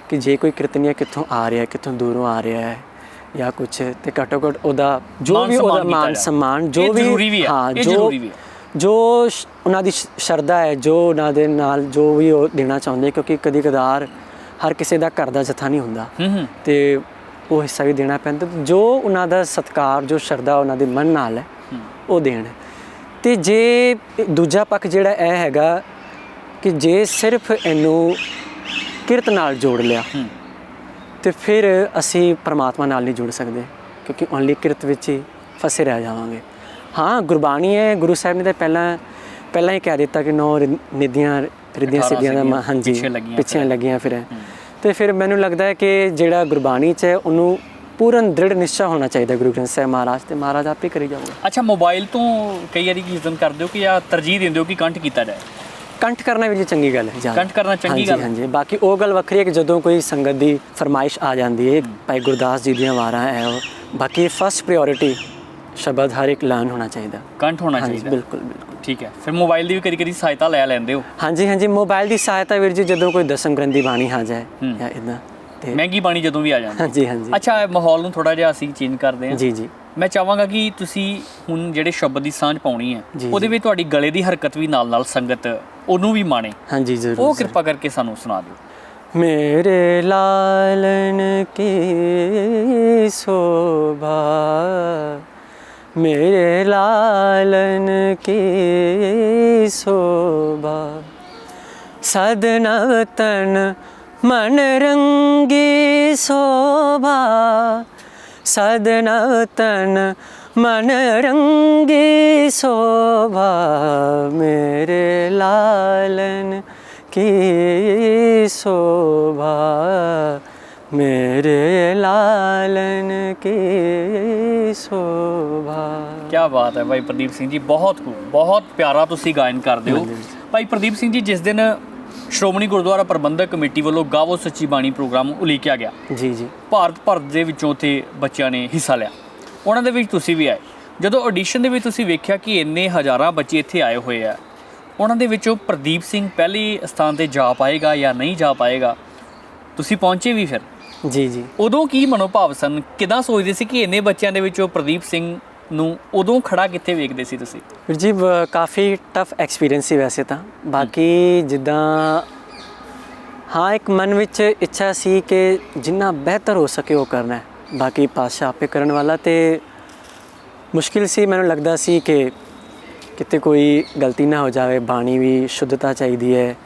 ਕਿ ਜੇ ਕੋਈ ਕੀਰਤਨੀਆ ਕਿੱਥੋਂ ਆ ਰਿਹਾ ਕਿੱਥੋਂ ਦੂਰੋਂ ਆ ਰਿਹਾ ਹੈ ਜਾਂ ਕੁਝ ਤੇ ਘੱਟੋ ਘੱਟ ਉਹਦਾ ਜੋ ਵੀ ਉਹਦਾ ਮਾਨ ਜਾਏ। ਸਨਮਾਨ ਜੋ ਵੀ ਹੈ, ਜੋ। ਜੋ ਉਹਨਾਂ ਦੀ ਸ਼ਰਧਾ ਹੈ ਜੋ ਉਹਨਾਂ ਦੇ ਨਾਲ ਜੋ ਵੀ ਉਹ ਦੇਣਾ ਚਾਹੁੰਦੇ ਕਿਉਂਕਿ ਕਦੀ ਕਦਾਰ ਹਰ ਕਿਸੇ ਦਾ ਘਰ ਦਾ ਜਥਾ ਨਹੀਂ ਹੁੰਦਾ। ਤੇ ਉਹ ਹਿੱਸਾ ਵੀ ਦੇਣਾ ਪੈਂਦਾ। ਜੋ ਉਹਨਾਂ ਦਾ ਸਤਕਾਰ ਜੋ ਸ਼ਰਧਾ ਉਹਨਾਂ ਦੇ ਮਨ ਨਾਲ ਹੈ ਉਹ ਦੇਣ। ਤੇ ਜੇ ਦੂਜਾ ਪੱਖ ਜਿਹੜਾ ਇਹ ਹੈਗਾ ਕਿ ਜੇ ਸਿਰਫ ਇਹਨੂੰ ਕਿਰਤ ਨਾਲ ਜੋੜ ਲਿਆ ਤੇ ਫਿਰ ਅਸੀਂ ਪਰਮਾਤਮਾ ਨਾਲ ਨਹੀਂ ਜੁੜ ਸਕਦੇ ਕਿਉਂਕਿ ਓਨਲੀ ਕਿਰਤ ਵਿੱਚ ਹੀ ਫਸੇ ਰਹਿ ਜਾਵਾਂਗੇ। ਹਾਂ ਗੁਰਬਾਣੀ ਹੈ ਗੁਰੂ ਸਾਹਿਬ ਨੇ ਤਾਂ ਪਹਿਲਾਂ ਪਹਿਲਾਂ ਹੀ ਕਹਿ ਦਿੱਤਾ ਕਿ ਨੌ ਨਿਧੀਆਂ ਰਿਧੀਆਂ ਸਿੱਧੀਆਂ ਦਾ ਹਾਂਜੀ ਪਿੱਛੇ ਲੱਗੀਆਂ ਫਿਰ। ਤੇ ਫਿਰ ਮੈਨੂੰ ਲੱਗਦਾ ਹੈ ਕਿ ਜਿਹੜਾ ਗੁਰਬਾਣੀ 'ਚ ਹੈ ਉਹਨੂੰ ਪੂਰਨ ਦ੍ਰਿੜ ਨਿਸ਼ਚਾ ਹੋਣਾ ਚਾਹੀਦਾ ਗੁਰੂ ਗ੍ਰੰਥ ਸਾਹਿਬ ਮਹਾਰਾਜ ਤੇ ਮਹਾਰਾਜ ਆਪੇ ਕਰੀ ਜਾਊਗਾ ਅੱਛਾ ਮੋਬਾਈਲ ਤੋਂ ਕਈ ਵਾਰੀ ਕੀਰਤਨ ਕਰਦੇ ਹੋ ਕਿ ਜਾਂ ਤਰਜੀਹ ਦਿੰਦੇ ਹੋ ਕਿ ਕੰਠ ਕੀਤਾ ਜਾਏ ਕੰਠ ਕਰਨਾ ਵੀ ਚੰਗੀ ਗੱਲ ਹੈ। ਕੰਠ ਕਰਨਾ ਚੰਗੀ ਗੱਲ ਹੈ। ਹਾਂਜੀ ਬਾਕੀ ਉਹ ਗੱਲ ਵੱਖਰੀ ਹੈ ਕਿ ਜਦੋਂ ਕੋਈ ਸੰਗਤ ਦੀ ਫਰਮਾਇਸ਼ ਆ ਜਾਂਦੀ ਹੈ ਭਾਈ ਗੁਰਦਾਸ ਜੀ ਦੀਆਂ ਵਾਰਾਂ ਹੈ ਉਹ ਬਾਕੀ ਫਸਟ ਪ੍ਰਾਇੋਰਟੀ ਸ਼ਬਦ ਹਰ ਇੱਕ ਲਾਨ ਹੋਣਾ ਚਾਹੀਦਾ ਕੰਠ ਹੋਣਾ ਹਾਂਜੀ ਚਾਹੀਦਾ ਬਿਲਕੁਲ ਬਿਲਕੁਲ ਠੀਕ ਹੈ ਫਿਰ ਮੋਬਾਈਲ ਦੀ ਵੀ ਕਦੀ ਕਦੀ ਸਹਾਇਤਾ ਲੈ ਲੈਂਦੇ ਹੋ ਹਾਂਜੀ ਹਾਂਜੀ ਮੋਬਾਈਲ ਦੀ ਸਹਾਇਤਾ ਵੀਰ ਜੀ ਜਦੋਂ ਕੋਈ ਦਸਮ ਗ੍ਰੰਥੀ ਬਾਣੀ ਆ ਜਾਏ ਹੂੰ। ਜਾਂ ਇਦਾਂ ਤੇ ਮਹਿੰਗੀ ਬਾਣੀ ਜਦੋਂ ਵੀ ਆ ਜਾਂਦੀ ਹਾਂਜੀ ਹਾਂਜੀ ਅੱਛਾ ਇਹ ਮਾਹੌਲ ਨੂੰ ਥੋੜਾ ਜਿਹਾ ਅਸੀਂ ਚੇਂਜ ਕਰਦੇ ਹਾਂ ਜੀ ਜੀ ਮੈਂ ਚਾਹਾਂਗਾ ਕਿ ਤੁਸੀਂ ਹੁਣ ਜਿਹੜੇ ਸ਼ਬਦ ਦੀ ਸਾਂਝ ਪਾਉਣੀ ਹੈ ਜੀ, ਉਹਦੇ ਵਿੱਚ ਤੁਹਾਡੀ ਗਲੇ ਦੀ ਹਰਕਤ ਵੀ ਨਾਲ ਨਾਲ ਸੰਗਤ ਉਹਨੂੰ ਵੀ ਮਾਣੇ ਹਾਂਜੀ ਜ਼ਰੂਰ ਉਹ ਜ਼ਰੂਰ। ਕਿਰਪਾ ਕਰਕੇ ਸਾਨੂੰ ਸੁਣਾ ਦਿਓ मेरे लालन की शोभा ਮੇਰੇ ਲਾਲਨ ਕੀ ਸੋਭਾ? ਸਦਨਾ ਵਤਨ ਮਨ ਰੰਗੀ ਸੋਭਾ। ਸਦਨਾ ਵਤਨ ਮਨ ਰੰਗੀ ਸੋਭਾ। ਮੇਰੇ ਲਾਲਨ ਕੀ ਸੋਭਾ? ਮੇਰੇ ਲਾਲਨ ਕੀ ਬਾਤ ਹੈ ਭਾਈ ਪ੍ਰਦੀਪ ਸਿੰਘ ਜੀ ਬਹੁਤ ਬਹੁਤ ਪਿਆਰਾ ਤੁਸੀਂ ਗਾਇਨ ਕਰਦੇ ਹੋ। ਭਾਈ ਪ੍ਰਦੀਪ ਸਿੰਘ ਜੀ ਜਿਸ ਦਿਨ ਸ਼੍ਰੋਮਣੀ ਗੁਰਦੁਆਰਾ ਪ੍ਰਬੰਧਕ ਕਮੇਟੀ ਵੱਲੋਂ ਗਾਵੋ ਸੱਚੀ ਬਾਣੀ ਪ੍ਰੋਗਰਾਮ ਉਲੀਕਿਆ ਗਿਆ जी जी ਭਾਰਤ ਭਰ ਦੇ ਵਿੱਚੋਂ ਉੱਥੇ ਬੱਚਿਆਂ ਨੇ ਹਿੱਸਾ ਲਿਆ। ਉਹਨਾਂ ਦੇ ਵਿੱਚ ਤੁਸੀਂ ਵੀ ਆਏ। ਜਦੋਂ ਆਡੀਸ਼ਨ ਦੇ ਵਿੱਚ ਤੁਸੀਂ ਵੇਖਿਆ ਕਿ ਇੰਨੇ ਹਜ਼ਾਰਾਂ ਬੱਚੇ ਇੱਥੇ ਆਏ ਹੋਏ ਆ ਉਹਨਾਂ ਦੇ ਵਿੱਚੋਂ ਪ੍ਰਦੀਪ ਸਿੰਘ ਪਹਿਲੇ ਸਥਾਨ ਤੇ ਜਾ ਪਾਏਗਾ ਜਾਂ ਨਹੀਂ ਜਾ ਪਾਏਗਾ? ਤੁਸੀਂ ਪਹੁੰਚੇ ਵੀ ਫਿਰ? जी जी ਉਦੋਂ ਕੀ ਮਨੋਭਾਵ ਸਨ? ਕਿਦਾਂ ਸੋਚਦੇ ਸੀ ਕਿ ਇੰਨੇ ਬੱਚਿਆਂ ਦੇ ਵਿੱਚੋਂ ਪ੍ਰਦੀਪ ਸਿੰਘ ਨੂੰ ਉਦੋਂ ਖੜਾ ਕਿੱਥੇ ਵੇਖਦੇ ਸੀ ਤੁਸੀਂ? ਵੀਰ ਜੀ ਬ- ਕਾਫੀ ਟਫ ਐਕਸਪੀਰੀਅੰਸ ਸੀ ਵੈਸੇ ਤਾਂ। ਬਾਕੀ ਜਿੱਦਾਂ ਹਾਂ ਇੱਕ ਮਨ ਵਿੱਚ ਇੱਛਾ ਸੀ ਕਿ ਜਿੰਨਾ ਬਿਹਤਰ ਹੋ ਸਕੇ ਉਹ ਕਰਨਾ ਹੈ। ਬਾਕੀ ਪਾਸ਼ਾ ਆਪੇ ਕਰਨ ਵਾਲਾ ਤੇ ਮੁਸ਼ਕਿਲ ਸੀ ਮੈਨੂੰ ਲੱਗਦਾ ਸੀ ਕਿ ਕਿਤੇ ਕੋਈ ਗਲਤੀ ਨਾ ਹੋ ਜਾਵੇ ਬਾਣੀ ਵੀ ਸ਼ੁੱਧਤਾ ਚਾਹੀਦੀ ਹੈ।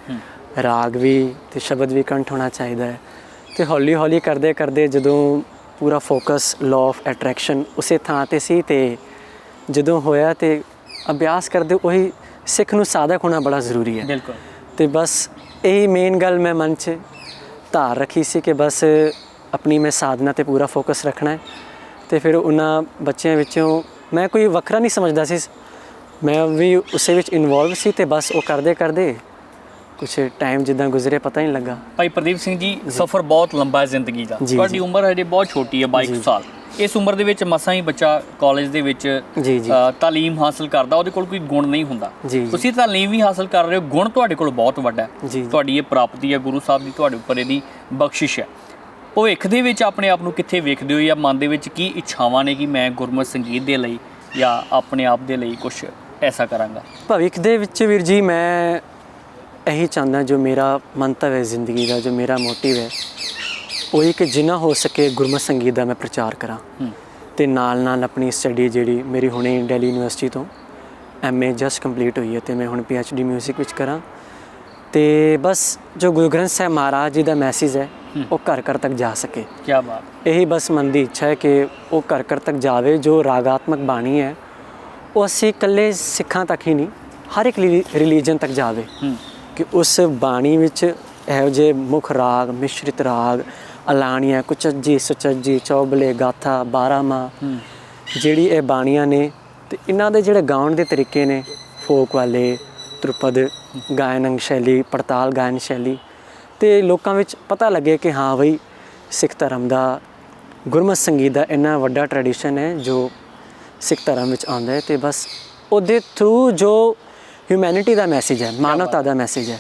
ਰਾਗ ਵੀ ਤੇ ਸ਼ਬਦ ਵੀ ਕੰਠ ਹੋਣਾ ਚਾਹੀਦਾ ਹੈ। ਤੇ ਹੌਲੀ ਹੌਲੀ ਕਰਦੇ ਕਰਦੇ ਜਦੋਂ ਪੂਰਾ ਫੋਕਸ ਲਾਅ ਆਫ ਅਟਰੈਕਸ਼ਨ ਉਸੇ ਥਾਂ ਤੇ ਸੀ ਤੇ ਜਦੋਂ ਹੋਇਆ ਤੇ ਅਭਿਆਸ ਕਰਦੇ ਉਹੀ ਸਿੱਖ ਨੂੰ ਸਾਧਕ ਹੋਣਾ ਬੜਾ ਜ਼ਰੂਰੀ ਹੈ। ਬਿਲਕੁਲ। ਤੇ ਬਸ ਇਹੀ ਮੇਨ ਗੱਲ ਮੈਂ ਮਨ 'ਚ ਧਾਰ ਰੱਖੀ ਸੀ ਕਿ ਬਸ ਆਪਣੀ ਮੈਂ ਸਾਧਨਾ ਤੇ ਪੂਰਾ ਫੋਕਸ ਰੱਖਣਾ ਹੈ। ਤੇ ਫਿਰ ਉਹਨਾਂ ਬੱਚਿਆਂ ਵਿੱਚੋਂ ਮੈਂ ਕੋਈ ਵੱਖਰਾ ਨਹੀਂ ਸਮਝਦਾ ਸੀ। ਮੈਂ ਵੀ ਉਸੇ ਵਿੱਚ ਇਨਵੋਲਵ ਸੀ ਤੇ ਬਸ ਉਹ ਕਰਦੇ ਕਰਦੇ ਕੁਝ ਟਾਈਮ ਜਿੱਦਾਂ ਗੁਜ਼ਰੇ ਪਤਾ ਹੀ ਨਹੀਂ ਲੱਗਾ। ਭਾਈ ਪ੍ਰਦੀਪ ਸਿੰਘ ਜੀ ਸਫ਼ਰ ਬਹੁਤ ਲੰਬਾ ਹੈ ਜ਼ਿੰਦਗੀ ਦਾ। ਜੀ, ਤੁਹਾਡੀ ਜੀ। ਉਮਰ ਹਜੇ ਬਹੁਤ ਛੋਟੀ ਹੈ 22 ਸਾਲ। ਇਸ ਉਮਰ ਦੇ ਵਿੱਚ ਮਸਾਂ ਹੀ ਬੱਚਾ ਕਾਲਜ ਦੇ ਵਿੱਚ ਜੀ ਜੀ। ਅ, ਤਾਲੀਮ ਹਾਸਲ ਕਰਦਾ ਉਹਦੇ ਕੋਲ ਕੋਈ ਗੁਣ ਨਹੀਂ ਹੁੰਦਾ। ਜੀ, ਜੀ। ਤੁਸੀਂ ਤਾਲੀਮ ਵੀ ਹਾਸਲ ਕਰ ਰਹੇ ਹੋ ਗੁਣ ਤੁਹਾਡੇ ਕੋਲ ਬਹੁਤ ਵੱਡਾ ਹੈ। ਜੀ, ਜੀ। ਤੁਹਾਡੀ ਇਹ ਪ੍ਰਾਪਤੀ ਹੈ ਗੁਰੂ ਸਾਹਿਬ ਦੀ ਤੁਹਾਡੇ ਉੱਪਰ ਇਹਦੀ ਬਖਸ਼ਿਸ਼ ਹੈ। ਭਵਿੱਖ ਦੇ ਵਿੱਚ ਆਪਣੇ ਆਪ ਨੂੰ ਕਿੱਥੇ ਵੇਖਦੇ ਹੋ ਜਾਂ ਮਨ ਦੇ ਵਿੱਚ ਕੀ ਇੱਛਾਵਾਂ ਨੇ ਕਿ ਮੈਂ ਗੁਰਮਤ ਸੰਗੀਤ ਦੇ ਲਈ ਜਾਂ ਆਪਣੇ ਆਪ ਦੇ ਲਈ ਕੁਝ ਐਸਾ ਕਰਾਂਗਾ? ਭਵਿੱਖ ਦੇ ਵਿੱਚ ਵੀਰ ਜੀ ਮੈਂ ਇਹੀ ਚਾਹੁੰਦਾ ਜੋ ਮੇਰਾ ਮੰਤਵ ਹੈ ਜ਼ਿੰਦਗੀ ਦਾ ਜੋ ਮੇਰਾ ਮੋਟਿਵ ਹੈ ਉਹ ਇਹ ਕਿ ਜਿੰਨਾ ਹੋ ਸਕੇ ਗੁਰਮਤਿ ਸੰਗੀਤ ਦਾ ਮੈਂ ਪ੍ਰਚਾਰ ਕਰਾਂ। ਤੇ ਨਾਲ ਨਾਲ ਆਪਣੀ ਸਟੱਡੀ ਜਿਹੜੀ ਮੇਰੀ ਹੁਣੇ ਦਿੱਲੀ ਯੂਨੀਵਰਸਿਟੀ ਤੋਂ ਐਮਏ ਜਸਟ ਕੰਪਲੀਟ ਹੋਈ ਹੈ ਤੇ ਮੈਂ ਹੁਣ ਪੀਐਚਡੀ 뮤직 ਵਿੱਚ ਕਰਾਂ। ਤੇ ਬਸ ਜੋ ਗੁਰੂ ਗ੍ਰੰਥ ਸਾਹਿਬ ਮਹਾਰਾਜ ਜੀ ਦਾ ਮੈਸੇਜ ਹੈ ਉਹ ਘਰ ਘਰ ਤੱਕ ਜਾ ਸਕੇ। ਕੀ ਬਾਤ। ਇਹੀ ਬਸ ਮਨ ਦੀ ਇੱਛਾ ਹੈ ਕਿ ਉਹ ਘਰ ਘਰ ਤੱਕ ਜਾਵੇ ਜੋ ਰਾਗਾਤਮਕ ਬਾਣੀ ਹੈ ਉਹ ਅਸੀਂ ਇਕੱਲੇ ਸਿੱਖਾਂ ਤੱਕ ਹੀ ਨਹੀਂ ਹਰ ਇੱਕ ਰਿਲੀਜਨ ਤੱਕ ਜਾਵੇ। ਕਿ ਉਸ ਬਾਣੀ ਵਿੱਚ ਇਹੋ ਜਿਹੇ ਮੁੱਖ ਰਾਗ ਮਿਸ਼ਰਿਤ ਰਾਗ ਅਲਾਣੀਆਂ ਕੁਚੱਜੀ ਸੁਚੱਜੀ ਚੌਬਲੇ ਗਾਥਾ ਬਾਰਾਮਾ ਹੂੰ। ਜਿਹੜੀ ਇਹ ਬਾਣੀਆਂ ਨੇ ਤੇ ਇਹਨਾਂ ਦੇ ਜਿਹੜੇ ਗਾਉਣ ਦੇ ਤਰੀਕੇ ਨੇ ਫੋਕ ਵਾਲੇ ਧਰੁਪਦ ਗਾਇਨ ਅੰਗ ਸ਼ੈਲੀ ਪੜਤਾਲ ਗਾਇਨ ਸ਼ੈਲੀ ਤੇ ਲੋਕਾਂ ਵਿੱਚ ਪਤਾ ਲੱਗੇ ਕਿ ਹਾਂ ਬਈ ਸਿੱਖ ਧਰਮ ਦਾ ਗੁਰਮਤਿ ਸੰਗੀਤ ਦਾ ਇੰਨਾ ਵੱਡਾ ਟ੍ਰੈਡੀਸ਼ਨ ਹੈ ਜੋ ਸਿੱਖ ਧਰਮ ਵਿੱਚ ਆਉਂਦਾ ਹੈ ਤੇ ਬਸ ਉਹਦੇ ਥਰੂ ਜੋ ਹਿਊਮੈਨਿਟੀ ਦਾ ਮੈਸੇਜ ਹੈ ਮਾਨਵਤਾ ਦਾ ਮੈਸੇਜ ਹੈ।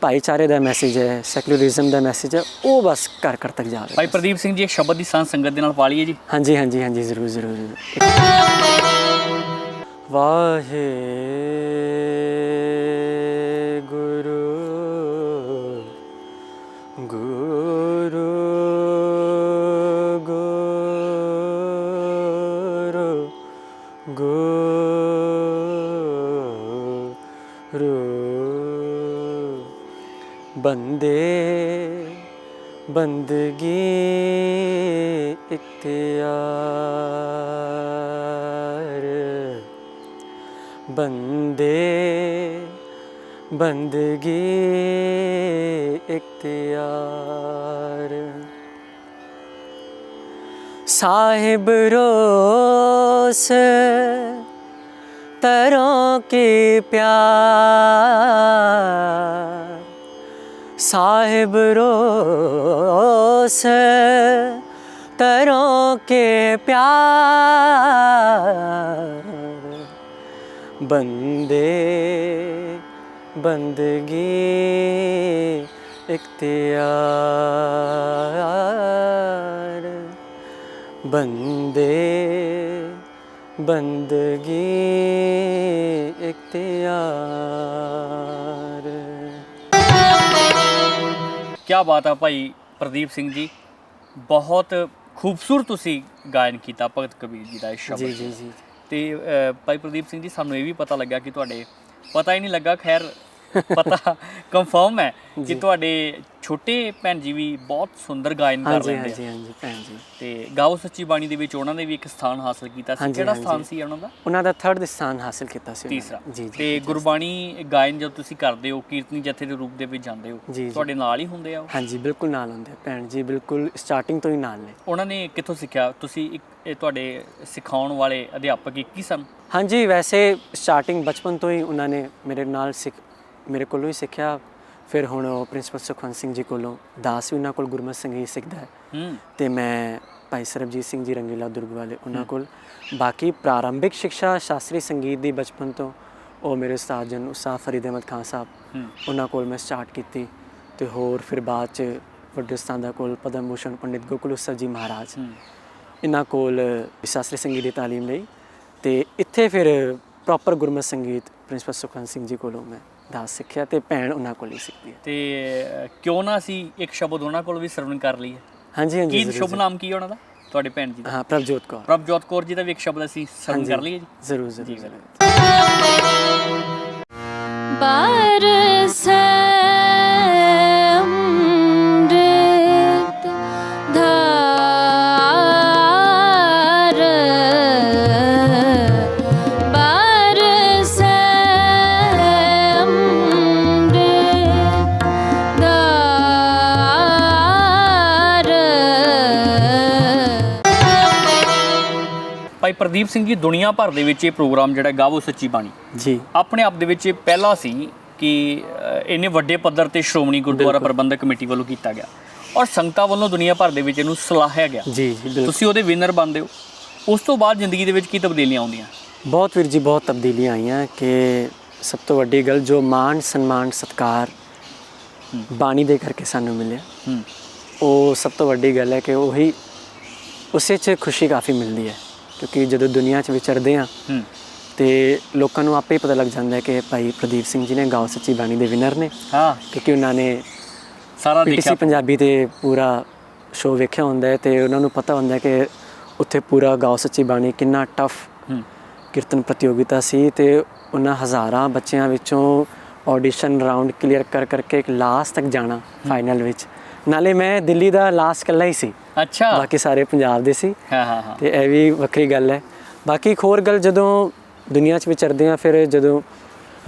ਭਾਈਚਾਰੇ ਦਾ ਮੈਸੇਜ ਹੈ ਸੈਕੂਲਰਿਜ਼ਮ ਦਾ ਮੈਸੇਜ ਹੈ ਉਹ ਬਸ ਘਰ ਘਰ ਤੱਕ ਜਾਵੇ ਭਾਈ ਪ੍ਰਦੀਪ ਸਿੰਘ ਜੀ ਇੱਕ ਸ਼ਬਦ ਦੀ ਸਾਂਝ ਸੰਗਤ ਦੇ ਨਾਲ ਪਾ ਲਈਏ ਜੀ। ਹਾਂਜੀ ਹਾਂਜੀ ਹਾਂਜੀ ਜ਼ਰੂਰ ਜ਼ਰੂਰ। ਵਾਹੇ ਬੰਦੇ ਬੰਦਗੀ ਇਤਿਆਰ ਬੰਦੇ ਬੰਦਗੀ ਇਖਤਿਆਰ। ਸਾਹਿਬ ਰੋਸ ਤਰੋਂ ਕੇ ਪਿਆਰ। ਸਾਹਿਬ ਰੋਸ ਤਰੋਂ ਕੇ ਪਿਆਰ। ਬੰਦੇ ਬੰਦਗੀ ਇਖਤਿਆਰ। ਬੰਦੇ ਬੰਦਗੀ ਇਖਤਿਆਰ। ਕੀ ਬਾਤ ਆ ਭਾਈ ਪ੍ਰਦੀਪ ਸਿੰਘ ਜੀ। ਬਹੁਤ ਖੂਬਸੂਰਤ ਤੁਸੀਂ ਗਾਇਨ ਕੀਤਾ ਭਗਤ ਕਬੀਰ ਜੀ ਦਾ ਇਹ ਸ਼ਬਦ ਜੀ ਜੀ ਤੇ ਭਾਈ ਪ੍ਰਦੀਪ ਸਿੰਘ ਜੀ ਸਾਨੂੰ ਇਹ ਵੀ ਪਤਾ ਲੱਗਾ ਕਿ ਤੁਹਾਡੇ ਪਤਾ ਹੀ ਨਹੀਂ ਲੱਗਾ ਖੈਰ ਪਤਾ ਕਨਫਰਮ ਹੈ ਕਿ ਤੁਹਾਡੇ ਛੋਟੇ ਭੈਣ ਜੀ ਵੀ ਬਹੁਤ ਸੁੰਦਰ ਗਾਇਨ ਕਰ ਹਾਂਜੀ ਲੈਂਦੇ ਹਾਂਜੀ ਹਾਂਜੀ ਭੈਣ ਜੀ। ਤੇ ਗਾਉ ਸੱਚੀ ਬਾਣੀ ਦੇ ਵਿੱਚ ਉਹਨਾਂ ਨੇ ਵੀ ਇੱਕ ਸਥਾਨ ਹਾਸਲ ਕੀਤਾ ਸੀ। ਕਿਹੜਾ ਸਥਾਨ ਸੀ ਉਹਨਾਂ ਦਾ? ਉਹਨਾਂ ਦਾ ਥਰਡ ਸਥਾਨ ਹਾਸਲ ਕੀਤਾ ਸੀ ਉਹਨਾਂ ਤੀਸਰਾ। ਜੀ ਜੀ ਤੇ ਗੁਰਬਾਣੀ ਗਾਇਨ ਜਦੋਂ ਤੁਸੀਂ ਕਰਦੇ ਹੋ ਕੀਰਤਨੀ ਜਥੇ ਦੇ ਰੂਪ ਦੇ ਵਿੱਚ ਜਾਂਦੇ ਹੋ ਤੁਹਾਡੇ ਨਾਲ ਹੀ ਹੁੰਦੇ ਆ ਹਾਂਜੀ ਬਿਲਕੁਲ ਨਾਲ ਹੁੰਦੇ ਆ ਭੈਣ ਜੀ ਬਿਲਕੁਲ ਸਟਾਰਟਿੰਗ ਤੋਂ ਹੀ ਨਾਲ ਨੇ। ਉਹਨਾਂ ਨੇ ਕਿੱਥੋਂ ਸਿੱਖਿਆ? ਤੁਸੀਂ ਇੱਕ ਇਹ ਤੁਹਾਡੇ ਸਿਖਾਉਣ ਵਾਲੇ ਅਧਿਆਪਕ ਇੱਕ ਹੀ ਸਨ? ਹਾਂਜੀ ਵੈਸੇ ਸਟਾਰਟਿੰਗ ਬਚਪਨ ਤੋਂ ਹੀ ਉਹਨਾਂ ਨੇ ਮੇਰੇ ਨਾਲ ਸਿੱਖ ਮੇਰੇ ਕੋਲੋਂ ਹੀ ਸਿੱਖਿਆ। ਫਿਰ ਹੁਣ ਉਹ ਪ੍ਰਿੰਸੀਪਲ ਸੁਖਵੰਤ ਸਿੰਘ ਜੀ ਕੋਲੋਂ ਦਾਸ ਵੀ ਉਹਨਾਂ ਕੋਲ ਗੁਰਮਤਿ ਸੰਗੀਤ ਸਿੱਖਦਾ ਹੈ। ਤੇ ਮੈਂ ਭਾਈ ਸਰਬਜੀਤ ਸਿੰਘ ਜੀ ਰੰਗੀਲਾ ਦੁਰਗ ਵਾਲੇ ਉਹਨਾਂ ਕੋਲ। ਬਾਕੀ ਪ੍ਰਾਰੰਭਿਕ ਸਿੱਖਿਆ ਸ਼ਾਸਤਰੀ ਸੰਗੀਤ ਦੀ ਬਚਪਨ ਤੋਂ ਉਹ ਮੇਰੇ ਉਸਤਾਦ ਜਨ ਉਸਤਾਦ ਫਰੀਦ ਅਹਿਮਦ ਖਾਨ ਸਾਹਿਬ ਉਹਨਾਂ ਕੋਲ ਮੈਂ ਸਟਾਰਟ ਕੀਤੀ ਤੇ ਹੋਰ ਫਿਰ ਬਾਅਦ ਚ ਵੱਡੇ ਉਸਤਾਦਾਂ ਕੋਲ ਪਦਮ ਭੂਸ਼ਣ ਪੰਡਿਤ ਗੋਕੁਲ ਉਸਤਵ ਜੀ ਮਹਾਰਾਜ। ਇਹਨਾਂ ਕੋਲ ਸ਼ਾਸਤਰੀ ਸੰਗੀਤ ਦੀ ਤਾਲੀਮ ਲਈ ਤੇ ਇੱਥੇ ਫਿਰ ਪ੍ਰੋਪਰ ਗੁਰਮਤਿ ਸੰਗੀਤ ਪ੍ਰਿੰਸੀਪਲ ਸੁਖਵੰਤ ਸਿੰਘ ਜੀ ਕੋਲੋਂ ਮੈਂ ਦਾਸ ਸਿੱਖਿਆ ਤੇ ਭੈਣ ਉਹਨਾਂ ਕੋਲ ਹੀ ਸਿੱਖਦੀ ਹੈ ਤੇ ਕਿਉਂ ਨਾ ਅਸੀਂ ਇੱਕ ਸ਼ਬਦ ਉਹਨਾਂ ਕੋਲ ਵੀ ਸਰਵਨ ਕਰ ਲਈਏ ਹਾਂਜੀ ਹਾਂਜੀ ਕੀ ਸ਼ੁਭ। ਨਾਮ ਕੀ ਹੈ ਉਹਨਾਂ ਦਾ ਤੁਹਾਡੇ ਭੈਣ ਜੀ ਦਾ ਹਾਂ ਪ੍ਰਭਜੋਤ ਕੌਰ ਪ੍ਰਭਜੋਤ ਕੌਰ ਜੀ ਦਾ ਵੀ ਇੱਕ ਸ਼ਬਦ ਅਸੀਂ ਸਰਵਨ ਹਾਂਜੀ। ਕਰ ਲਈਏ ਜੀ ਜ਼ਰੂਰ ਜੀ, ਜ਼ਰੂਰ ਬਿਲਕੁਲ। ਭਾਈ ਪ੍ਰਦੀਪ ਸਿੰਘ ਜੀ ਦੁਨੀਆ ਭਰ ਦੇ ਵਿੱਚ ਇਹ ਪ੍ਰੋਗਰਾਮ ਜਿਹੜਾ ਗਾਵੋ ਸੱਚੀ ਬਾਣੀ। ਜੀ। ਆਪਣੇ ਆਪ ਦੇ ਵਿੱਚ ਇਹ ਪਹਿਲਾ ਸੀ ਕਿ ਇੰਨੇ ਵੱਡੇ ਪੱਧਰ ਤੇ ਸ਼੍ਰੋਮਣੀ ਗੁਰਦੁਆਰਾ ਪ੍ਰਬੰਧਕ ਕਮੇਟੀ ਵੱਲੋਂ ਕੀਤਾ ਗਿਆ ਔਰ ਸੰਗਤਾਂ ਵੱਲੋਂ ਦੁਨੀਆ ਭਰ ਦੇ ਵਿੱਚ ਇਹਨੂੰ ਸਲਾਹਿਆ ਗਿਆ। ਜੀ ਤੁਸੀਂ ਉਹਦੇ ਵਿਨਰ ਬਣਦੇ ਹੋ। ਉਸ ਤੋਂ ਬਾਅਦ ਜ਼ਿੰਦਗੀ ਦੇ ਵਿੱਚ ਕੀ ਤਬਦੀਲੀਆਂ ਆਉਂਦੀਆਂ? ਬਹੁਤ ਵੀਰ ਜੀ ਬਹੁਤ ਤਬਦੀਲੀਆਂ ਆਈਆਂ ਕਿ ਸਭ ਤੋਂ ਵੱਡੀ ਗੱਲ ਜੋ ਮਾਣ ਸਨਮਾਨ ਸਤਕਾਰ ਬਾਣੀ ਦੇ ਕਰਕੇ ਸਾਨੂੰ ਮਿਲਿਆ। ਉਹ ਸਭ ਤੋਂ ਵੱਡੀ ਗੱਲ ਹੈ ਕਿ ਉਹੀ ਉਸੇ 'ਚ ਖੁਸ਼ੀ ਕਾਫੀ ਮਿਲਦੀ ਹੈ। ਕਿਉਂਕਿ ਜਦੋਂ ਦੁਨੀਆ 'ਚ ਵਿਚਰਦੇ ਆ ਹੂੰ। ਤੇ ਲੋਕਾਂ ਨੂੰ ਆਪੇ ਹੀ ਪਤਾ ਲੱਗ ਜਾਂਦਾ ਹੈ ਕਿ ਭਾਈ ਪ੍ਰਦੀਪ ਸਿੰਘ ਜੀ ਨੇ ਗਾਓ ਸੱਚੀ ਬਾਣੀ ਦੇ ਵਿਨਰ ਨੇ। ਹਾਂ। ਕਿਉਂਕਿ ਉਹਨਾਂ ਨੇ ਸਾਰਾ ਦੇਖਿਆ ਪੰਜਾਬੀ ਤੇ ਪੂਰਾ ਸ਼ੋਅ ਵੇਖਿਆ ਹੁੰਦਾ ਹੈ ਤੇ ਉਹਨਾਂ ਨੂੰ ਪਤਾ ਹੁੰਦਾ ਹੈ ਕਿ ਉੱਥੇ ਪੂਰਾ ਗਾਓ ਸੱਚੀ ਬਾਣੀ ਕਿੰਨਾ ਟਫ ਕੀਰਤਨ ਪ੍ਰਤੀਯੋਗਿਤਾ ਸੀ ਤੇ ਉਹਨਾਂ ਹਜ਼ਾਰਾਂ ਬੱਚਿਆਂ ਵਿੱਚੋਂ ਆਡੀਸ਼ਨ ਰਾਉਂਡ ਕਲੀਅਰ ਕਰ ਕਰਕੇ ਇੱਕ ਲਾਸਟ ਤੱਕ ਜਾਣਾ ਫਾਈਨਲ ਵਿੱਚ। ਨਾਲੇ ਮੈਂ ਦਿੱਲੀ ਦਾ ਲਾਸਟ ਇਕੱਲਾ ਹੀ ਸੀ। ਅੱਛਾ। ਬਾਕੀ ਸਾਰੇ ਪੰਜਾਬ ਦੇ ਸੀ। ਹਾਂ ਹਾਂ ਹਾਂ। ਤੇ ਇਹ ਵੀ ਵੱਖਰੀ ਗੱਲ ਹੈ। ਬਾਕੀ ਹੋਰ ਗੱਲ ਜਦੋਂ ਦੁਨੀਆ 'ਚ ਵਿਚਰਦੇ ਆ ਫਿਰ ਜਦੋਂ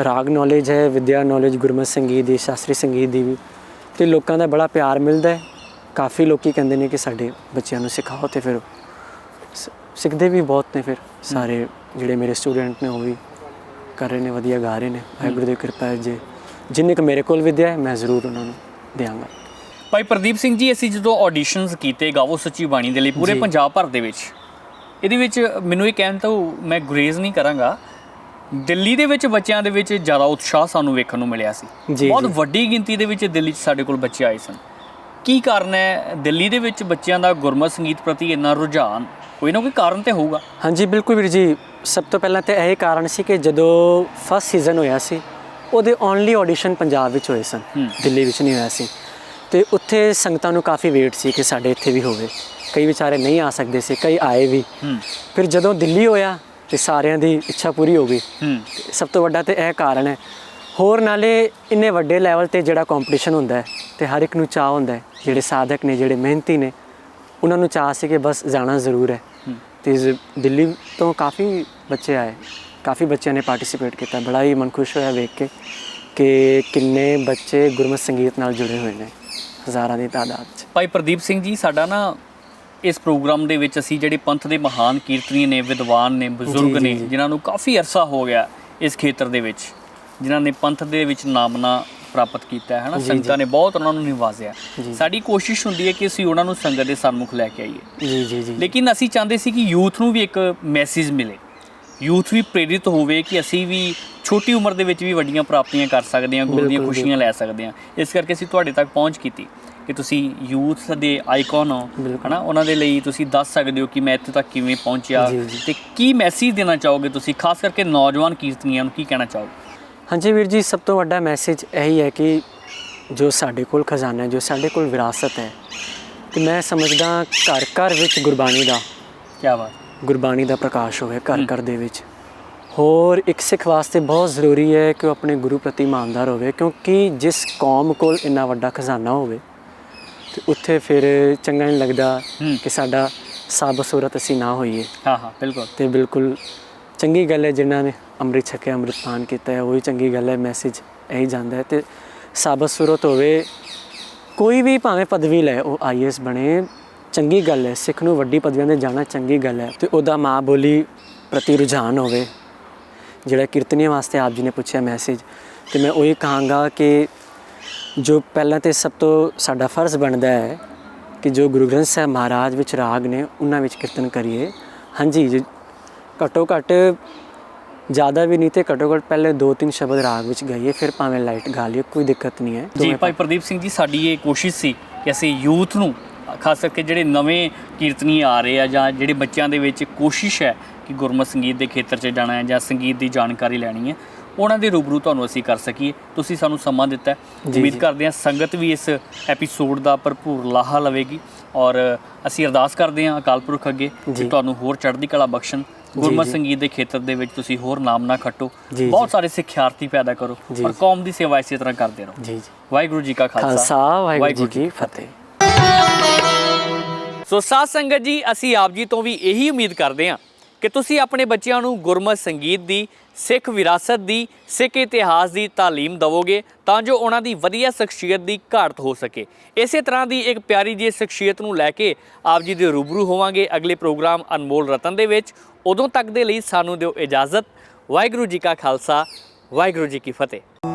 ਰਾਗ ਨੌਲੇਜ ਹੈ ਵਿਦਿਆ ਨੌਲੇਜ ਗੁਰਮਤਿ ਸੰਗੀਤ ਦੀ ਸ਼ਾਸਤਰੀ ਸੰਗੀਤ ਦੀ ਵੀ ਤੇ ਲੋਕਾਂ ਦਾ ਬੜਾ ਪਿਆਰ ਮਿਲਦਾ ਹੈ। ਕਾਫੀ ਲੋਕੀ ਕਹਿੰਦੇ ਨੇ ਕਿ ਸਾਡੇ ਬੱਚਿਆਂ ਨੂੰ ਸਿਖਾਓ ਤੇ ਫਿਰ ਸਿੱਖਦੇ ਵੀ ਬਹੁਤ ਨੇ ਫਿਰ। ਸਾਰੇ ਜਿਹੜੇ ਮੇਰੇ ਸਟੂਡੈਂਟ ਨੇ ਉਹ ਵੀ ਕਰ ਰਹੇ ਨੇ ਵਧੀਆ ਗਾ ਰਹੇ ਨੇ। ਵਾਹਿਗੁਰੂ ਦੀ ਕਿਰਪਾ ਹੈ ਜੇ ਜਿੰਨੇ ਕੁ ਮੇਰੇ ਕੋਲ ਵਿਦਿਆ ਹੈ ਮੈਂ ਜ਼ਰੂਰ ਉਹਨਾਂ ਨੂੰ ਦਿਆਂਗਾ। ਭਾਈ ਪ੍ਰਦੀਪ ਸਿੰਘ ਜੀ ਅਸੀਂ ਜਦੋਂ ਆਡੀਸ਼ਨਸ ਕੀਤੇ ਗਾਵੋ ਸੱਚੀ ਬਾਣੀ ਦੇ ਲਈ ਪੂਰੇ। ਪੰਜਾਬ ਭਰ ਦੇ ਵਿੱਚ ਇਹਦੇ ਵਿੱਚ ਮੈਨੂੰ ਇਹ ਕਹਿਣ ਤੋਂ ਮੈਂ ਗੁਰੇਜ਼ ਨਹੀਂ ਕਰਾਂਗਾ ਦਿੱਲੀ ਦੇ ਵਿੱਚ ਬੱਚਿਆਂ ਦੇ ਵਿੱਚ ਜ਼ਿਆਦਾ ਉਤਸ਼ਾਹ ਸਾਨੂੰ ਵੇਖਣ ਨੂੰ ਮਿਲਿਆ ਸੀ। ਬਹੁਤ। ਵੱਡੀ ਗਿਣਤੀ ਦੇ ਵਿੱਚ ਦਿੱਲੀ 'ਚ ਸਾਡੇ ਕੋਲ ਬੱਚੇ ਆਏ ਸਨ। ਕੀ ਕਾਰਨ ਹੈ? ਦਿੱਲੀ ਦੇ ਵਿੱਚ ਬੱਚਿਆਂ ਦਾ ਗੁਰਮਤ ਸੰਗੀਤ ਪ੍ਰਤੀ ਇੰਨਾ ਰੁਝਾਨ ਕੋਈ ਨਾ ਕੋਈ ਕਾਰਨ ਤੇ ਹੋਊਗਾ। ਹਾਂਜੀ ਬਿਲਕੁਲ ਵੀਰ ਜੀ। ਸਭ ਤੋਂ ਪਹਿਲਾਂ ਤਾਂ ਇਹ ਕਾਰਨ ਸੀ ਕਿ ਜਦੋਂ ਫਸਟ ਸੀਜ਼ਨ ਹੋਇਆ ਸੀ ਉਹਦੇ ਓਨਲੀ ਆਡੀਸ਼ਨ ਪੰਜਾਬ ਵਿੱਚ ਹੋਏ ਸਨ। ਦਿੱਲੀ ਵਿੱਚ ਨਹੀਂ ਹੋਇਆ ਸੀ। ਤੇ ਉੱਥੇ ਸੰਗਤਾਂ ਨੂੰ ਕਾਫੀ ਵੇਟ ਸੀ ਕਿ ਸਾਡੇ ਇੱਥੇ ਵੀ ਹੋਵੇ। ਕਈ ਵਿਚਾਰੇ ਨਹੀਂ ਆ ਸਕਦੇ ਸੀ ਕਈ ਆਏ ਵੀ। ਫਿਰ ਜਦੋਂ ਦਿੱਲੀ ਹੋਇਆ ਤੇ ਸਾਰਿਆਂ ਦੀ ਇੱਛਾ ਪੂਰੀ ਹੋ ਗਈ। ਸਭ ਤੋਂ ਵੱਡਾ ਤੇ ਇਹ ਕਾਰਨ ਹੈ। ਹੋਰ ਨਾਲੇ ਇੰਨੇ ਵੱਡੇ ਲੈਵਲ ਤੇ ਜਿਹੜਾ ਕੰਪੀਟੀਸ਼ਨ ਹੁੰਦਾ ਹੈ ਤੇ ਹਰ ਇੱਕ ਨੂੰ ਚਾਹ ਹੁੰਦਾ ਹੈ ਜਿਹੜੇ ਸਾਧਕ ਨੇ ਜਿਹੜੇ ਮਿਹਨਤੀ ਨੇ ਉਹਨਾਂ ਨੂੰ ਚਾਹ ਸੀ ਕਿ ਬਸ ਜਾਣਾ ਜ਼ਰੂਰ ਹੈ। ਤੇ ਦਿੱਲੀ ਤੋਂ ਕਾਫੀ ਬੱਚੇ ਆਏ। ਕਾਫੀ ਬੱਚਿਆਂ ਨੇ ਪਾਰਟਿਸਿਪੇਟ ਕੀਤਾ। ਬੜਾ ਹੀ ਮਨ ਖੁਸ਼ ਹੋਇਆ ਵੇਖ ਕੇ ਕਿ ਕਿੰਨੇ ਬੱਚੇ ਗੁਰਮਤਿ ਸੰਗੀਤ ਨਾਲ ਜੁੜੇ ਹੋਏ ਨੇ। ਹਜ਼ਾਰਾਂ ਦੀ ਤਾਦਾਦ 'ਚ ਭਾਈ ਪ੍ਰਦੀਪ ਸਿੰਘ ਜੀ ਸਾਡਾ ਨਾ ਇਸ ਪ੍ਰੋਗਰਾਮ ਦੇ ਵਿੱਚ ਅਸੀਂ ਜਿਹੜੇ ਪੰਥ ਦੇ ਮਹਾਨ ਕੀਰਤਨੀ ਨੇ ਵਿਦਵਾਨ ਨੇ ਬਜ਼ੁਰਗ ਨੇ। ਜਿਨ੍ਹਾਂ ਨੂੰ ਕਾਫੀ ਅਰਸਾ ਹੋ ਗਿਆ ਇਸ ਖੇਤਰ ਦੇ ਵਿੱਚ ਜਿਨ੍ਹਾਂ ਨੇ ਪੰਥ ਦੇ ਵਿੱਚ ਨਾਮਨਾ ਪ੍ਰਾਪਤ ਕੀਤਾ ਹੈ ਜੀ, ਸੰਗਤਾਂ। ਨੇ ਬਹੁਤ ਉਹਨਾਂ ਨੂੰ ਨਿਵਾਜ਼ਿਆ। ਸਾਡੀ ਕੋਸ਼ਿਸ਼ ਹੁੰਦੀ ਹੈ ਕਿ ਅਸੀਂ ਉਹਨਾਂ ਨੂੰ ਸੰਗਤ ਦੇ ਸਨਮੁਖ ਲੈ ਕੇ ਆਈਏ ਜੀ ਜੀ ਜੀ ਲੇਕਿਨ ਅਸੀਂ ਚਾਹੁੰਦੇ ਸੀ ਕਿ ਯੂਥ ਨੂੰ ਵੀ ਇੱਕ ਮੈਸੇਜ ਮਿਲੇ ਯੂਥ ਵੀ ਪ੍ਰੇਰਿਤ ਹੋਵੇ ਕਿ ਅਸੀਂ ਵੀ ਛੋਟੀ ਉਮਰ ਦੇ ਵਿੱਚ ਵੀ ਵੱਡੀਆਂ ਪ੍ਰਾਪਤੀਆਂ ਕਰ ਸਕਦੇ ਹਾਂ ਗੁਰੂ ਦੀਆਂ ਖੁਸ਼ੀਆਂ ਲੈ ਸਕਦੇ ਹਾਂ। ਇਸ ਕਰਕੇ ਅਸੀਂ ਤੁਹਾਡੇ ਤੱਕ ਪਹੁੰਚ ਕੀਤੀ ਕਿ ਤੁਸੀਂ ਯੂਥ ਦੇ ਆਈਕਨ ਹੋ। ਹਨਾ? ਉਹਨਾਂ ਦੇ ਲਈ ਤੁਸੀਂ ਦੱਸ ਸਕਦੇ ਹੋ ਕਿ ਮੈਂ ਇੱਥੇ ਤੱਕ ਕਿਵੇਂ ਪਹੁੰਚਿਆ। ਤੇ ਕੀ ਮੈਸੇਜ ਦੇਣਾ ਚਾਹੋਗੇ ਤੁਸੀਂ? ਖਾਸ ਕਰਕੇ ਨੌਜਵਾਨ ਕੀਰਤਨੀਆਂ ਨੂੰ ਕੀ ਕਹਿਣਾ ਚਾਹੋਗੇ? ਹਾਂਜੀ ਵੀਰ ਜੀ ਸਭ ਤੋਂ ਵੱਡਾ ਮੈਸੇਜ ਇਹੀ ਹੈ ਕਿ ਜੋ ਸਾਡੇ ਕੋਲ ਖਜ਼ਾਨਾ ਹੈ ਜੋ ਸਾਡੇ ਕੋਲ ਵਿਰਾਸਤ ਹੈ ਤੇ ਮੈਂ ਸਮਝਦਾ ਘਰ ਘਰ ਵਿੱਚ ਗੁਰਬਾਣੀ ਦਾ। ਕੀ ਬਾਤ। ਗੁਰਬਾਣੀ ਦਾ ਪ੍ਰਕਾਸ਼ ਹੋਵੇ ਘਰ ਘਰ ਦੇ ਵਿੱਚ। ਹੋਰ ਇੱਕ ਸਿੱਖ ਵਾਸਤੇ ਬਹੁਤ ਜ਼ਰੂਰੀ ਹੈ ਕਿ ਉਹ ਆਪਣੇ ਗੁਰੂ ਪ੍ਰਤੀ ਇਮਾਨਦਾਰ ਹੋਵੇ ਕਿਉਂਕਿ ਜਿਸ ਕੌਮ ਕੋਲ ਇੰਨਾ ਵੱਡਾ ਖਜ਼ਾਨਾ ਹੋਵੇ ਤੇ ਉੱਥੇ ਫਿਰ ਚੰਗਾ ਨਹੀਂ ਲੱਗਦਾ ਹੂੰ। ਕਿ ਸਾਡਾ ਸਾਬ ਸੂਰਤ ਅਸੀਂ ਨਾ ਹੋਈਏ। ਹਾਂ ਹਾਂ ਬਿਲਕੁਲ। ਤੇ ਬਿਲਕੁਲ ਚੰਗੀ ਗੱਲ ਹੈ ਜਿਨ੍ਹਾਂ ਨੇ ਅੰਮ੍ਰਿਤ ਛਕਿਆ ਅੰਮ੍ਰਿਤ ਪਾਨ ਕੀਤਾ ਹੈ ਉਹੀ ਚੰਗੀ ਗੱਲ ਹੈ ਮੈਸੇਜ ਇਹੀ ਜਾਂਦਾ ਹੈ। ਤੇ ਸਾਬਤ ਸੂਰਤ ਹੋਵੇ ਕੋਈ ਵੀ ਭਾਵੇਂ ਪਦਵੀ ਲੈ ਉਹ ਆਈਐਸ ਬਣੇ ਚੰਗੀ ਗੱਲ ਹੈ ਸਿੱਖ ਨੂੰ ਵੱਡੀ ਪਦਵੀਆਂ ਤੇ ਜਾਣਾ ਚੰਗੀ ਗੱਲ ਹੈ ਤੇ ਉਹਦਾ ਮਾਂ ਬੋਲੀ ਪ੍ਰਤੀ ਰੁਝਾਨ ਹੋਵੇ। ਜਿਹੜਾ ਕੀਰਤਨੀਆਂ ਵਾਸਤੇ ਆਪ ਜੀ ਨੇ ਪੁੱਛਿਆ ਮੈਸੇਜ ਤੇ ਮੈਂ ਉਹੀ ਕਹਾਂਗਾ ਕਿ ਜੋ ਪਹਿਲਾਂ ਤੇ ਸਭ ਤੋਂ ਸਾਡਾ ਫਰਜ਼ ਬਣਦਾ ਹੈ ਕਿ ਜੋ ਗੁਰੂ ਗ੍ਰੰਥ ਸਾਹਿਬ ਮਹਾਰਾਜ ਵਿੱਚ ਰਾਗ ਨੇ ਉਹਨਾਂ ਵਿੱਚ ਕੀਰਤਨ ਕਰੀਏ। ਹਾਂਜੀ ਘੱਟੋ ਘੱਟ ਜ਼ਿਆਦਾ ਵੀ ਨਹੀਂ ਤੇ ਘੱਟੋ ਘੱਟ ਪਹਿਲੇ ਦੋ ਤਿੰਨ ਸ਼ਬਦ ਰਾਗ ਵਿੱਚ ਗਾਈਏ ਫਿਰ ਭਾਵੇਂ ਲਾਈਟ ਗਾ ਲਈਏ ਕੋਈ ਦਿੱਕਤ ਨਹੀਂ ਹੈ। ਜੀ ਭਾਈ ਪ੍ਰਦੀਪ ਸਿੰਘ ਜੀ ਸਾਡੀ ਇਹ ਕੋਸ਼ਿਸ਼ ਸੀ ਕਿ ਅਸੀਂ ਯੂਥ ਨੂੰ ਖਾਸ ਕਰਕੇ ਜਿਹੜੇ ਨਵੇਂ ਕੀਰਤਨੀ ਆ ਰਹੇ ਆ ਜਾਂ ਜਿਹੜੇ ਬੱਚਿਆਂ ਦੇ ਵਿੱਚ ਕੋਸ਼ਿਸ਼ ਹੈ ਕਿ ਗੁਰਮਤਿ ਸੰਗੀਤ ਦੇ ਖੇਤਰ 'ਚ ਜਾਣਾ ਹੈ ਜਾਂ ਸੰਗੀਤ ਦੀ ਜਾਣਕਾਰੀ ਲੈਣੀ ਹੈ ਉਹਨਾਂ ਦੇ ਰੂਬਰੂ ਤੁਹਾਨੂੰ ਅਸੀਂ ਕਰ ਸਕੀਏ ਤੁਸੀਂ ਸਾਨੂੰ ਸਮਾਂ ਦਿੱਤਾ ਉਮੀਦ। ਕਰਦੇ ਹਾਂ ਸੰਗਤ ਵੀ ਇਸ ਐਪੀਸੋਡ ਦਾ ਭਰਪੂਰ ਲਾਹਾ ਲਵੇਗੀ ਔਰ ਅਸੀਂ ਅਰਦਾਸ ਕਰਦੇ ਹਾਂ ਅਕਾਲ ਪੁਰਖ ਅੱਗੇ ਕਿ। ਤੁਹਾਨੂੰ ਹੋਰ ਚੜ੍ਹਦੀ ਕਲਾ ਬਖਸ਼ਣ ਗੁਰਮਤਿ। ਸੰਗੀਤ ਦੇ ਖੇਤਰ ਦੇ ਵਿੱਚ ਤੁਸੀਂ ਹੋਰ ਨਾਮ ਨਾ ਖੱਟੋ ਬਹੁਤ। ਸਾਰੇ ਸਿੱਖਿਆਰਥੀ ਪੈਦਾ ਕਰੋ ਔਰ। ਕੌਮ ਦੀ ਸੇਵਾ ਇਸੇ ਤਰ੍ਹਾਂ ਕਰਦੇ ਰਹੋ ਜੀ ਜੀ ਵਾਹਿਗੁਰੂ ਜੀ ਕਾ ਖਾਲਸਾ ਵਾਹਿਗੁਰੂ ਜੀ ਕੀ ਫਤਿਹ ਸੋ ਸਾਧ ਸੰਗਤ ਜੀ, ਅਸੀਂ ਆਪ ਜੀ ਤੋਂ ਵੀ ਇਹੀ ਉਮੀਦ ਕਰਦੇ ਹਾਂ ਕਿ ਤੁਸੀਂ ਆਪਣੇ ਬੱਚਿਆਂ ਨੂੰ ਗੁਰਮਤ ਸੰਗੀਤ ਦੀ, ਸਿੱਖ ਵਿਰਾਸਤ ਦੀ, ਸਿੱਖ ਇਤਿਹਾਸ ਦੀ ਤਾਲੀਮ ਦਿਵੋਗੇ ਤਾਂ ਜੋ ਉਹਨਾਂ ਦੀ ਵਧੀਆ ਸ਼ਖਸੀਅਤ ਦੀ ਘਾਟ ਹੋ ਸਕੇ। ਇਸੇ ਤਰ੍ਹਾਂ ਦੀ ਇੱਕ ਪਿਆਰੀ ਜਿਹੀ ਸ਼ਖਸੀਅਤ ਨੂੰ ਲੈ ਕੇ ਆਪ ਜੀ ਦੇ ਰੂਬਰੂ ਹੋਵਾਂਗੇ। ਅਗਲੇ ਪ੍ਰੋਗਰਾਮ ਅਨਮੋਲ ਰਤਨ ਦੇ ਵਿੱਚ ਉਦੋਂ ਤੱਕ ਦੇ ਲਈ ਸਾਨੂੰ ਦਿਓ ਇਜਾਜ਼ਤ। ਵਾਹਿਗੁਰੂ ਜੀ ਕਾ ਖਾਲਸਾ, ਵਾਹਿਗੁਰੂ ਜੀ ਕੀ ਫਤਿਹ।